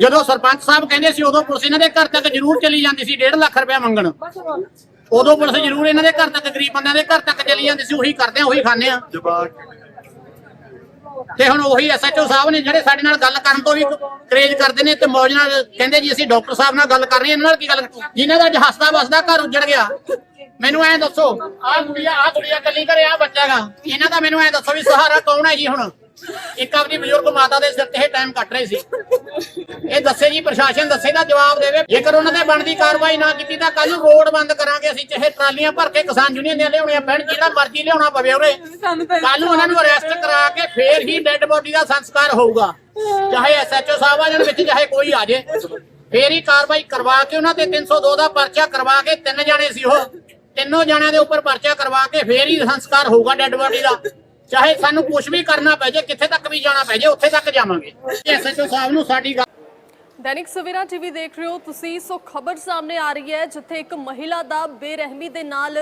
ਜਦੋਂ ਸਰਪੰਚ ਸਾਹਿਬ ਕਹਿੰਦੇ ਸੀ, ਉਦੋਂ ਪੁਲਿਸ ਇਹਨਾਂ ਦੇ ਘਰ ਤੱਕ ਜ਼ਰੂਰ ਚਲੀ ਜਾਂਦੀ ਸੀ 1.5 ਲੱਖ ਰੁਪਇਆ ਮੰਗਣ। ਉਦੋਂ ਪੁਲਿਸ ਜ਼ਰੂਰ ਇਹਨਾਂ ਦੇ ਘਰ ਤੱਕ, ਗਰੀਬ ਬੰਦਿਆਂ ਦੇ ਘਰ ਤੱਕ ਚਲੀ ਜਾਂਦੀ ਸੀ, ਉਹੀ ਕਰਦੇ ਆ, ਉਹੀ ਖਾਂਦੇ ਆ। ਤੇ ਹੁਣ ਉਹੀ ਐਸਐਚਓ ਸਾਹਿਬ ਨੇ ਜਿਹੜੇ ਸਾਡੇ ਨਾਲ ਗੱਲ ਕਰਨ ਤੋਂ ਵੀ ਕਰੇਜ ਕਰਦੇ ਨੇ ਤੇ ਮੌਜ ਨਾਲ ਕਹਿੰਦੇ ਜੀ ਅਸੀਂ ਡਾਕਟਰ ਸਾਹਿਬ ਨਾਲ ਗੱਲ ਕਰ ਰਹੇ ਇਹਨਾਂ ਨਾਲ ਕੀ ਗੱਲ ਜਿਨ੍ਹਾਂ ਦਾ ਅੱਜ ਹੱਸਦਾ ਵਸਦਾ ਘਰ ਉੱਜੜ ਗਿਆ। ਮੈਨੂੰ ਐਂ ਦੱਸੋ, ਆਹ ਕੁੜੀਆ ਆਹ ਕੁੜੀਆ ਕੱਲੀ ਘਰੇ ਆ ਬੱਚਾਗਾ ਇਹਨਾਂ ਦਾ ਮੈਨੂੰ ਐਂ ਦੱਸੋ ਵੀ ਸਹਾਰਾ ਕੌਣ ਹੈ ਜੀ ਹੁਣ? ਇੱਕ ਆਪਣੀ ਬਜ਼ੁਰਗ ਮਾਤਾ ਦੇ ਸਿਰ ਤੇ ਇਹ ਟਾਈਮ ਕੱਟ ਰਹੇ ਸੀ। ਇਹ ਦੱਸੇ ਜੀ ਪ੍ਰਸ਼ਾਸਨ ਦੱਸੇ ਦਾ ਜਵਾਬ ਦੇਵੇ। ਜੇਕਰ ਉਹਨਾਂ ਨੇ ਬਣਦੀ ਕਾਰਵਾਈ ਨਾ ਕੀਤੀ ਤਾਂ ਕੱਲ ਨੂੰ ਰੋਡ ਬੰਦ ਕਰਾਂਗੇ ਅਸੀਂ ਚਾਹੇ ਟਰਾਲੀਆਂ ਭਰ ਕੇ ਕਿਸਾਨ ਯੂਨੀਅਨ ਦੀਆਂ ਲਿਆਉਣੀਆਂ ਪੈਣ ਜਿਹੜਾ ਮਰਜ਼ੀ ਲਿਆਉਣਾ ਪਵੇ ਉਹਨੇ ਕੱਲ ਨੂੰ ਉਹਨਾਂ ਨੂੰ ਅਰੈਸਟ ਕਰਾ ਕੇ ਫੇਰ ਹੀ ਡੈੱਡ ਬੋਡੀ ਦਾ ਸੰਸਕਾਰ ਹੋਊਗਾ। ਚਾਹੇ ਐਸਐਚਓ ਸਾਹਿਬ ਆ ਜਾਣ ਵਿੱਚ ਚਾਹੇ ਕੋਈ ਆ ਜੇ। ਫੇਰ ਹੀ ਕਾਰਵਾਈ ਕਰਵਾ ਕੇ ਉਹਨਾਂ ਤੇ 302 ਦਾ ਪਰਚਾ ਕਰਵਾ ਕੇ ਤਿੰਨ ਜਾਣੇ ਸੀ ਉਹ। ਤਿੰਨੋਂ ਜਾਣਿਆਂ ਦੇ ਉੱਪਰ ਪਰਚਾ ਕਰਵਾ ਕੇ ਫੇਰ ਹੀ ਸੰਸਕਾਰ ਹੋਊਗਾ ਡੈੱਡ ਬੋਡੀ ਦਾ। ਚਾਹੇ ਸਾਨੂੰ ਕੁਝ ਵੀ ਕਰਨਾ ਪੈ ਜੇ, ਕਿੱਥੇ ਤੱਕ ਵੀ ਜਾਣਾ ਪੈ ਜੇ, ਉੱਥੇ ਤੱਕ ਜਾਵਾਂਗੇ। ਐਸਐਚਓ ਸਾਹਿਬ ਨੂੰ ਸਾਡੀ ਗੱਲ ਦੈਨਿਕ ਸਵੇਰਾ ਟੀਵੀ ਦੇਖ ਰਹੇ ਹੋ ਤੁਸੀਂ। ਸੋ ਖਬਰ ਸਾਹਮਣੇ ਆ ਰਹੀ ਹੈ, ਜਿੱਥੇ ਇੱਕ ਮਹਿਲਾ ਦਾ ਬੇਰਹਿਮੀ ਦੇ ਨਾਲ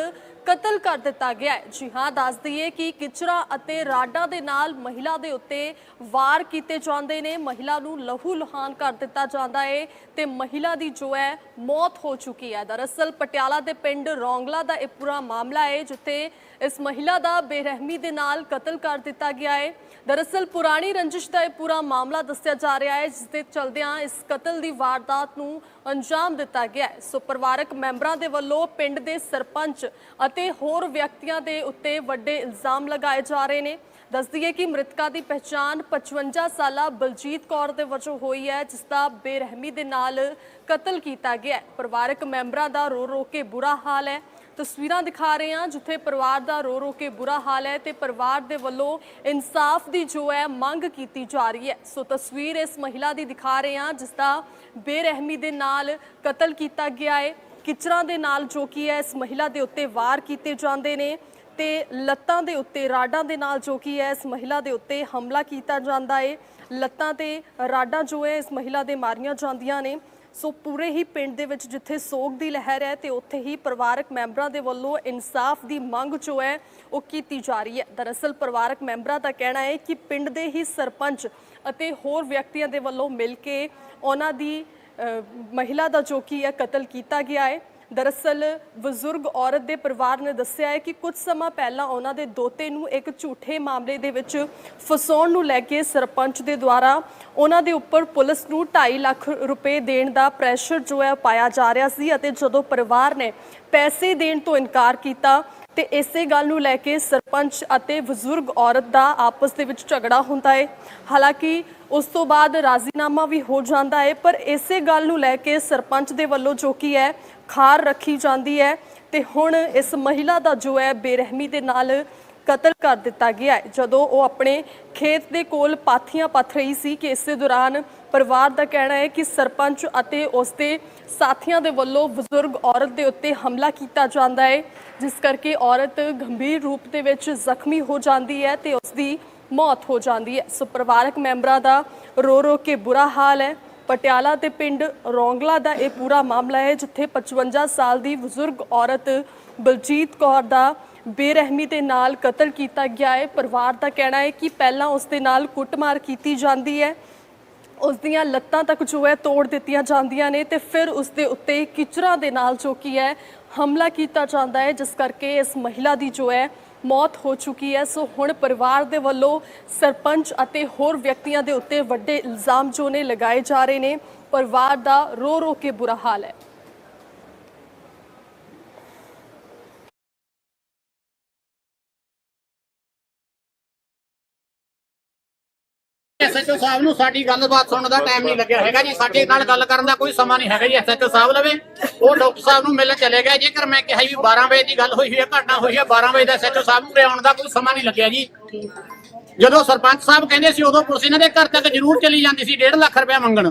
ਕਤਲ ਕਰ ਦਿੱਤਾ ਗਿਆ ਹੈ। ਜੀ ਹਾਂ, ਦੱਸ ਦਈਏ ਕਿ ਕਿਚਰਾ ਅਤੇ ਰਾਡਾਂ ਦੇ ਨਾਲ ਮਹਿਲਾ ਦੇ ਉੱਤੇ ਵਾਰ ਕੀਤੇ ਜਾਂਦੇ ਨੇ। ਮਹਿਲਾ ਨੂੰ ਲਹੂ ਲੁਹਾਨ ਕਰ ਦਿੱਤਾ ਜਾਂਦਾ ਹੈ ਤੇ ਮਹਿਲਾ ਦੀ ਜੋ ਹੈ, ਮੌਤ ਹੋ ਚੁੱਕੀ ਹੈ। ਦਰਅਸਲ ਪਟਿਆਲਾ ਦੇ ਪਿੰਡ ਰੌਂਗਲਾ ਦਾ ਇਹ ਪੂਰਾ ਮਾਮਲਾ ਹੈ ਜਿੱਥੇ ਇਸ ਮਹਿਲਾ ਦਾ ਬੇਰਹਿਮੀ ਦੇ ਨਾਲ ਕਤਲ ਕਰ ਦਿੱਤਾ ਗਿਆ ਹੈ ਦਰਅਸਲ ਪੁਰਾਣੀ ਰੰਜਿਸ਼ ਦਾ ਇਹ ਪੂਰਾ ਮਾਮਲਾ ਦੱਸਿਆ ਜਾ ਰਿਹਾ ਹੈ ਜਿਸ ਦੇ ਚਲਦਿਆਂ ਇਸ ਕਤਲ ਦੀ ਵਾਰਦਾਤ ਨੂੰ ਅੰਜਾਮ ਦਿੱਤਾ ਗਿਆ ਹੈ। ਸੋ ਪਰਿਵਾਰਕ ਮੈਂਬਰਾਂ ਦੇ ਵੱਲੋਂ ਪਿੰਡ ਦੇ ਸਰਪੰਚ ਅਤੇ ਹੋਰ ਵਿਅਕਤੀਆਂ ਦੇ ਉੱਤੇ ਵੱਡੇ ਇਲਜ਼ਾਮ ਲਗਾਏ ਜਾ ਰਹੇ ਨੇ। ਦੱਸ ਦਈਏ ਕਿ ਮ੍ਰਿਤਕਾ ਦੀ ਪਹਿਚਾਣ 55 ਸਾਲਾ ਬਲਜੀਤ ਕੌਰ ਦੇ ਵਜੋਂ ਹੋਈ ਹੈ, ਜਿਸ ਦਾ ਬੇਰਹਿਮੀ ਦੇ ਨਾਲ ਕਤਲ ਕੀਤਾ ਗਿਆ ਪਰਿਵਾਰਕ ਮੈਂਬਰਾਂ ਦਾ ਰੋ ਰੋ ਕੇ ਬੁਰਾ ਹਾਲ ਹੈ। ਤਸਵੀਰਾਂ ਦਿਖਾ ਰਹੇ ਹਾਂ, ਜਿੱਥੇ ਪਰਿਵਾਰ ਦਾ ਰੋ ਰੋ ਕੇ ਬੁਰਾ ਹਾਲ ਹੈ ਤੇ ਪਰਿਵਾਰ ਦੇ ਵੱਲੋਂ ਇਨਸਾਫ ਦੀ ਜੋ ਹੈ ਮੰਗ ਕੀਤੀ ਜਾ ਰਹੀ ਹੈ। ਸੋ ਤਸਵੀਰ ਇਸ ਮਹਿਲਾ ਦੀ ਦਿਖਾ ਰਹੇ ਹਾਂ, ਜਿਸ ਦਾ ਬੇਰਹਿਮੀ ਦੇ ਨਾਲ ਕਤਲ ਕੀਤਾ ਗਿਆ ਹੈ। ਕਿਚਰਾਂ ਦੇ ਨਾਲ ਜੋ ਕੀ ਹੈ, ਇਸ ਮਹਿਲਾ ਦੇ ਉੱਤੇ ਵਾਰ ਕੀਤੇ ਜਾਂਦੇ ਨੇ ਤੇ ਲੱਤਾਂ ਦੇ ਉੱਤੇ, ਰਾਡਾਂ ਦੇ ਨਾਲ ਜੋ ਕੀ ਹੈ, ਇਸ ਮਹਿਲਾ ਦੇ ਉੱਤੇ ਹਮਲਾ ਕੀਤਾ ਜਾਂਦਾ ਏ। ਲੱਤਾਂ ਤੇ ਰਾਡਾਂ ਜੋ ਹੈ, ਇਸ ਮਹਿਲਾ ਦੇ ਮਾਰੀਆਂ ਜਾਂਦੀਆਂ ਨੇ। ਸੋ ਪੂਰੇ ਹੀ ਪਿੰਡ ਦੇ ਵਿੱਚ ਜਿੱਥੇ ਸੋਗ ਦੀ ਲਹਿਰ ਹੈ ਤੇ ਉੱਥੇ ਹੀ ਪਰਿਵਾਰਕ ਮੈਂਬਰਾਂ ਦੇ ਵੱਲੋਂ ਇਨਸਾਫ ਦੀ ਮੰਗ ਜੋ ਹੈ, ਉਹ ਕੀਤੀ ਜਾ ਰਹੀ ਹੈ। ਦਰਅਸਲ ਪਰਿਵਾਰਕ ਮੈਂਬਰਾਂ ਦਾ ਕਹਿਣਾ ਹੈ ਕਿ ਪਿੰਡ ਦੇ ਹੀ ਸਰਪੰਚ ਅਤੇ ਹੋਰ ਵਿਅਕਤੀਆਂ ਦੇ ਵੱਲੋਂ ਮਿਲ ਕੇ ਉਹਨਾਂ ਦੀ ਮਹਿਲਾ ਦਾ ਜੋ ਕੀ ਹੈ ਕਤਲ ਕੀਤਾ ਗਿਆ ਹੈ, ਦਰਅਸਲ ਬਜ਼ੁਰਗ ਔਰਤ ਦੇ ਪਰਿਵਾਰ ਨੇ ਦੱਸਿਆ ਹੈ ਕਿ ਕੁਝ ਸਮਾਂ ਪਹਿਲਾਂ ਉਹਨਾਂ ਦੇ ਦੋਤੇ ਨੂੰ ਇੱਕ ਝੂਠੇ ਮਾਮਲੇ ਦੇ ਵਿੱਚ ਫਸਾਉਣ ਨੂੰ ਲੈ ਕੇ ਸਰਪੰਚ ਦੇ ਦੁਆਰਾ ਉਹਨਾਂ ਦੇ ਉੱਪਰ ਪੁਲਿਸ ਨੂੰ 2.5 ਲੱਖ ਰੁਪਏ ਦੇਣ ਦਾ ਪ੍ਰੈਸ਼ਰ ਜੋ ਹੈ ਪਾਇਆ ਜਾ ਰਿਹਾ ਸੀ ਅਤੇ ਜਦੋਂ ਪਰਿਵਾਰ ਨੇ ਪੈਸੇ ਦੇਣ ਤੋਂ ਇਨਕਾਰ ਕੀਤਾ ਤੇ ਇਸੇ ਗੱਲ ਨੂੰ ਲੈ ਕੇ ਸਰਪੰਚ ਅਤੇ ਬਜ਼ੁਰਗ ਔਰਤ ਦਾ ਆਪਸ ਦੇ ਵਿੱਚ ਝਗੜਾ ਹੁੰਦਾ ਹੈ। ਹਾਲਾਂਕਿ ਉਸ ਤੋਂ ਬਾਅਦ ਰਾਜ਼ੀਨਾਮਾ ਵੀ ਹੋ ਜਾਂਦਾ ਹੈ, ਪਰ ਇਸੇ ਗੱਲ ਨੂੰ ਲੈ ਕੇ ਸਰਪੰਚ ਦੇ ਵੱਲੋਂ ਜੋ ਕੀ ਹੈ, ਖਾਰ ਰੱਖੀ ਜਾਂਦੀ ਹੈ ਤੇ ਹੁਣ ਇਸ ਮਹਿਲਾ ਦਾ ਜੋ ਹੈ, ਬੇਰਹਿਮੀ ਦੇ ਨਾਲ ਕਤਲ ਕਰ ਦਿੱਤਾ ਗਿਆ ਹੈ। ਜਦੋਂ ਉਹ ਆਪਣੇ ਖੇਤ ਦੇ ਕੋਲ ਪਾਥੀਆਂ ਪੱਥ ਰਹੀ ਸੀ ਕਿ ਇਸੇ ਦੌਰਾਨ ਪਰਿਵਾਰ ਦਾ ਕਹਿਣਾ ਹੈ ਕਿ ਸਰਪੰਚ ਅਤੇ ਉਸ ਦੇ ਸਾਥੀਆਂ ਦੇ ਵੱਲੋਂ ਬਜ਼ੁਰਗ ਔਰਤ ਦੇ ਉੱਤੇ ਹਮਲਾ ਕੀਤਾ ਜਾਂਦਾ ਹੈ। ਜਿਸ ਕਰਕੇ ਔਰਤ ਗੰਭੀਰ ਰੂਪ ਦੇ ਵਿੱਚ ਜ਼ਖਮੀ ਹੋ ਜਾਂਦੀ ਹੈ ਤੇ ਉਸ ਦੀ ਮੌਤ ਹੋ ਜਾਂਦੀ ਹੈ। ਸੋ ਪਰਿਵਾਰਕ ਮੈਂਬਰਾਂ ਦਾ ਰੋ ਰੋ ਕੇ ਬੁਰਾ ਹਾਲ ਹੈ। ਪਟਿਆਲਾ ਦੇ ਪਿੰਡ ਰੌਂਗਲਾ ਦਾ ਇਹ ਪੂਰਾ ਮਾਮਲਾ ਹੈ, ਜਿੱਥੇ 55 ਸਾਲ ਦੀ ਬਜ਼ੁਰਗ ਔਰਤ ਬਲਜੀਤ ਕੌਰ ਦਾ ਬੇਰਹਿਮੀ ਦੇ ਨਾਲ ਕਤਲ ਕੀਤਾ ਗਿਆ ਹੈ। ਪਰਿਵਾਰ ਦਾ ਕਹਿਣਾ ਹੈ ਕਿ ਪਹਿਲਾਂ ਉਸ ਦੇ ਨਾਲ ਕੁੱਟਮਾਰ ਕੀਤੀ ਜਾਂਦੀ ਹੈ। ਉਸ ਦੀਆਂ ਲੱਤਾਂ ਤੱਕ ਜੋ ਹੈ ਤੋੜ ਦਿੱਤੀਆਂ ਜਾਂਦੀਆਂ ਨੇ ਤੇ ਫਿਰ ਉਸ ਦੇ ਉੱਤੇ ਕਿਚਰਾਂ ਦੇ ਨਾਲ ਜੋ ਕੀ ਹੈ ਹਮਲਾ ਕੀਤਾ ਜਾਂਦਾ ਹੈ, ਜਿਸ ਕਰਕੇ ਇਸ ਮਹਿਲਾ ਦੀ ਜੋ ਹੈ ਮੌਤ ਹੋ ਚੁੱਕੀ ਹੈ। ਸੋ ਹੁਣ ਪਰਿਵਾਰ ਦੇ ਵੱਲੋਂ ਸਰਪੰਚ ਅਤੇ ਹੋਰ ਵਿਅਕਤੀਆਂ ਦੇ ਉੱਤੇ ਵੱਡੇ ਇਲਜ਼ਾਮ ਜੋ ਨੇ ਲਗਾਏ ਜਾ ਰਹੇ ਨੇ। ਪਰਿਵਾਰ ਦਾ ਰੋ ਰੋ ਕੇ ਬੁਰਾ ਹਾਲ ਹੈ। ਐਸਐਚਓ ਸਾਹਿਬ ਨੂੰ ਸਾਡੀ ਗੱਲਬਾਤ ਸੁਣਨ ਦਾ ਟਾਈਮ ਨਹੀਂ ਲੱਗਿਆ ਹੈਗਾ ਜੀ। ਸਾਡੇ ਨਾਲ ਗੱਲ ਕਰਨ ਦਾ ਕੋਈ ਸਮਾਂ ਨਹੀਂ ਹੈਗਾ ਜੀ, ਐਸਐਚਓ ਸਾਹਿਬ ਲਵੇ। ਉਹ ਡਾਕਟਰ ਸਾਹਿਬ ਨੂੰ ਮਿਲਣ ਚਲੇ ਗਏ। ਜੇਕਰ ਮੈਂ ਕਿਹਾ ਵੀ 12 ਵਜੇ ਦੀ ਗੱਲ ਹੋਈ ਹੋਈ ਹੈ, ਘਟਨਾ ਹੋਈ ਹੈ 12 ਵਜੇ ਦਾ ਐਸਐਚਓ ਸਾਹਿਬ ਨੂੰ ਆਉਣ ਦਾ ਕੋਈ ਸਮਾਂ ਨਹੀਂ ਲੱਗਿਆ ਜੀ। ਜਦੋਂ ਸਰਪੰਚ ਸਾਹਿਬ ਕਹਿੰਦੇ ਸੀ, ਉਦੋਂ ਪੁਲਿਸ ਇਹਨਾਂ ਦੇ ਘਰ ਤੱਕ ਜ਼ਰੂਰ ਚਲੀ ਜਾਂਦੀ ਸੀ 1.5 ਲੱਖ ਰੁਪਇਆ ਮੰਗਣ।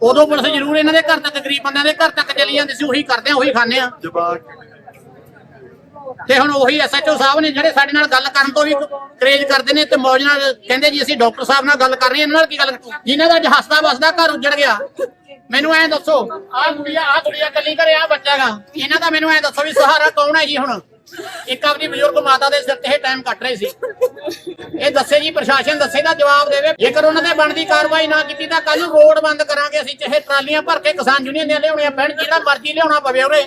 ਉਦੋਂ ਪੁਲਿਸ ਜ਼ਰੂਰ ਇਹਨਾਂ ਦੇ ਘਰ ਤੱਕ, ਗਰੀਬ ਬੰਦਿਆਂ ਦੇ ਘਰ ਤੱਕ ਚਲੀ ਜਾਂਦੀ ਸੀ, ਉਹੀ ਕਰਦੇ ਆ, ਉਹੀ ਖਾਂਦੇ ਆ। ਤੇ ਹੁਣ ਉਹੀ ਐਸਐਚਓ ਸਾਹਿਬ ਨੇ ਜਿਹੜੇ ਸਾਡੇ ਨਾਲ ਗੱਲ ਕਰਨ ਤੋਂ ਵੀ ਕਰੇਜ ਕਰਦੇ ਨੇ ਤੇ ਮੌਜ ਨਾਲ ਕਹਿੰਦੇ ਜੀ ਅਸੀਂ ਡਾਕਟਰ ਸਾਹਿਬ ਨਾਲ ਗੱਲ ਕਰ ਰਹੇ ਹਾਂ, ਇਹਨਾਂ ਨਾਲ ਕੀ ਗੱਲ ਜਿਨ੍ਹਾਂ ਦਾ ਅੱਜ ਹੱਸਦਾ ਵਸਦਾ ਘਰ ਉੱਜੜ ਗਿਆ। ਮੈਨੂੰ ਐਂ ਦੱਸੋ, ਆਹ ਕੁੜੀਆ ਆਹ ਕੁੜੀਆ ਕੱਲੀ ਘਰੇ ਆ ਬੱਚਾਗਾ ਇਹਨਾਂ ਦਾ ਮੈਨੂੰ ਐਂ ਦੱਸੋ ਵੀ ਸਹਾਰਾ ਕੌਣ ਹੈ ਜੀ ਹੁਣ? ਇੱਕ ਆਪਣੀ ਬਜ਼ੁਰਗ ਮਾਤਾ ਦੇ ਸਿਰ ਤੇ ਟਾਈਮ ਕੱਟ ਰਹੇ ਸੀ। ਇਹ ਦੱਸੇ ਜੀ ਪ੍ਰਸ਼ਾਸਨ ਦੱਸੇ ਦਾ ਜਵਾਬ ਦੇਵੇ। ਜੇਕਰ ਉਹਨਾਂ ਨੇ ਬਣਦੀ ਕਾਰਵਾਈ ਨਾ ਕੀਤੀ ਤਾਂ ਕੱਲ ਨੂੰ ਰੋਡ ਬੰਦ ਕਰਾਂਗੇ ਅਸੀਂ ਚਾਹੇ ਟਰਾਲੀਆਂ ਭਰ ਕੇ ਕਿਸਾਨ ਯੂਨੀਅਨ ਦੀਆਂ ਲਿਆਉਣੀਆਂ ਪੈਣ ਜਿਹੜਾ ਮਰਜ਼ੀ ਲਿਆਉਣਾ ਪਵੇ ਉਹਨੇ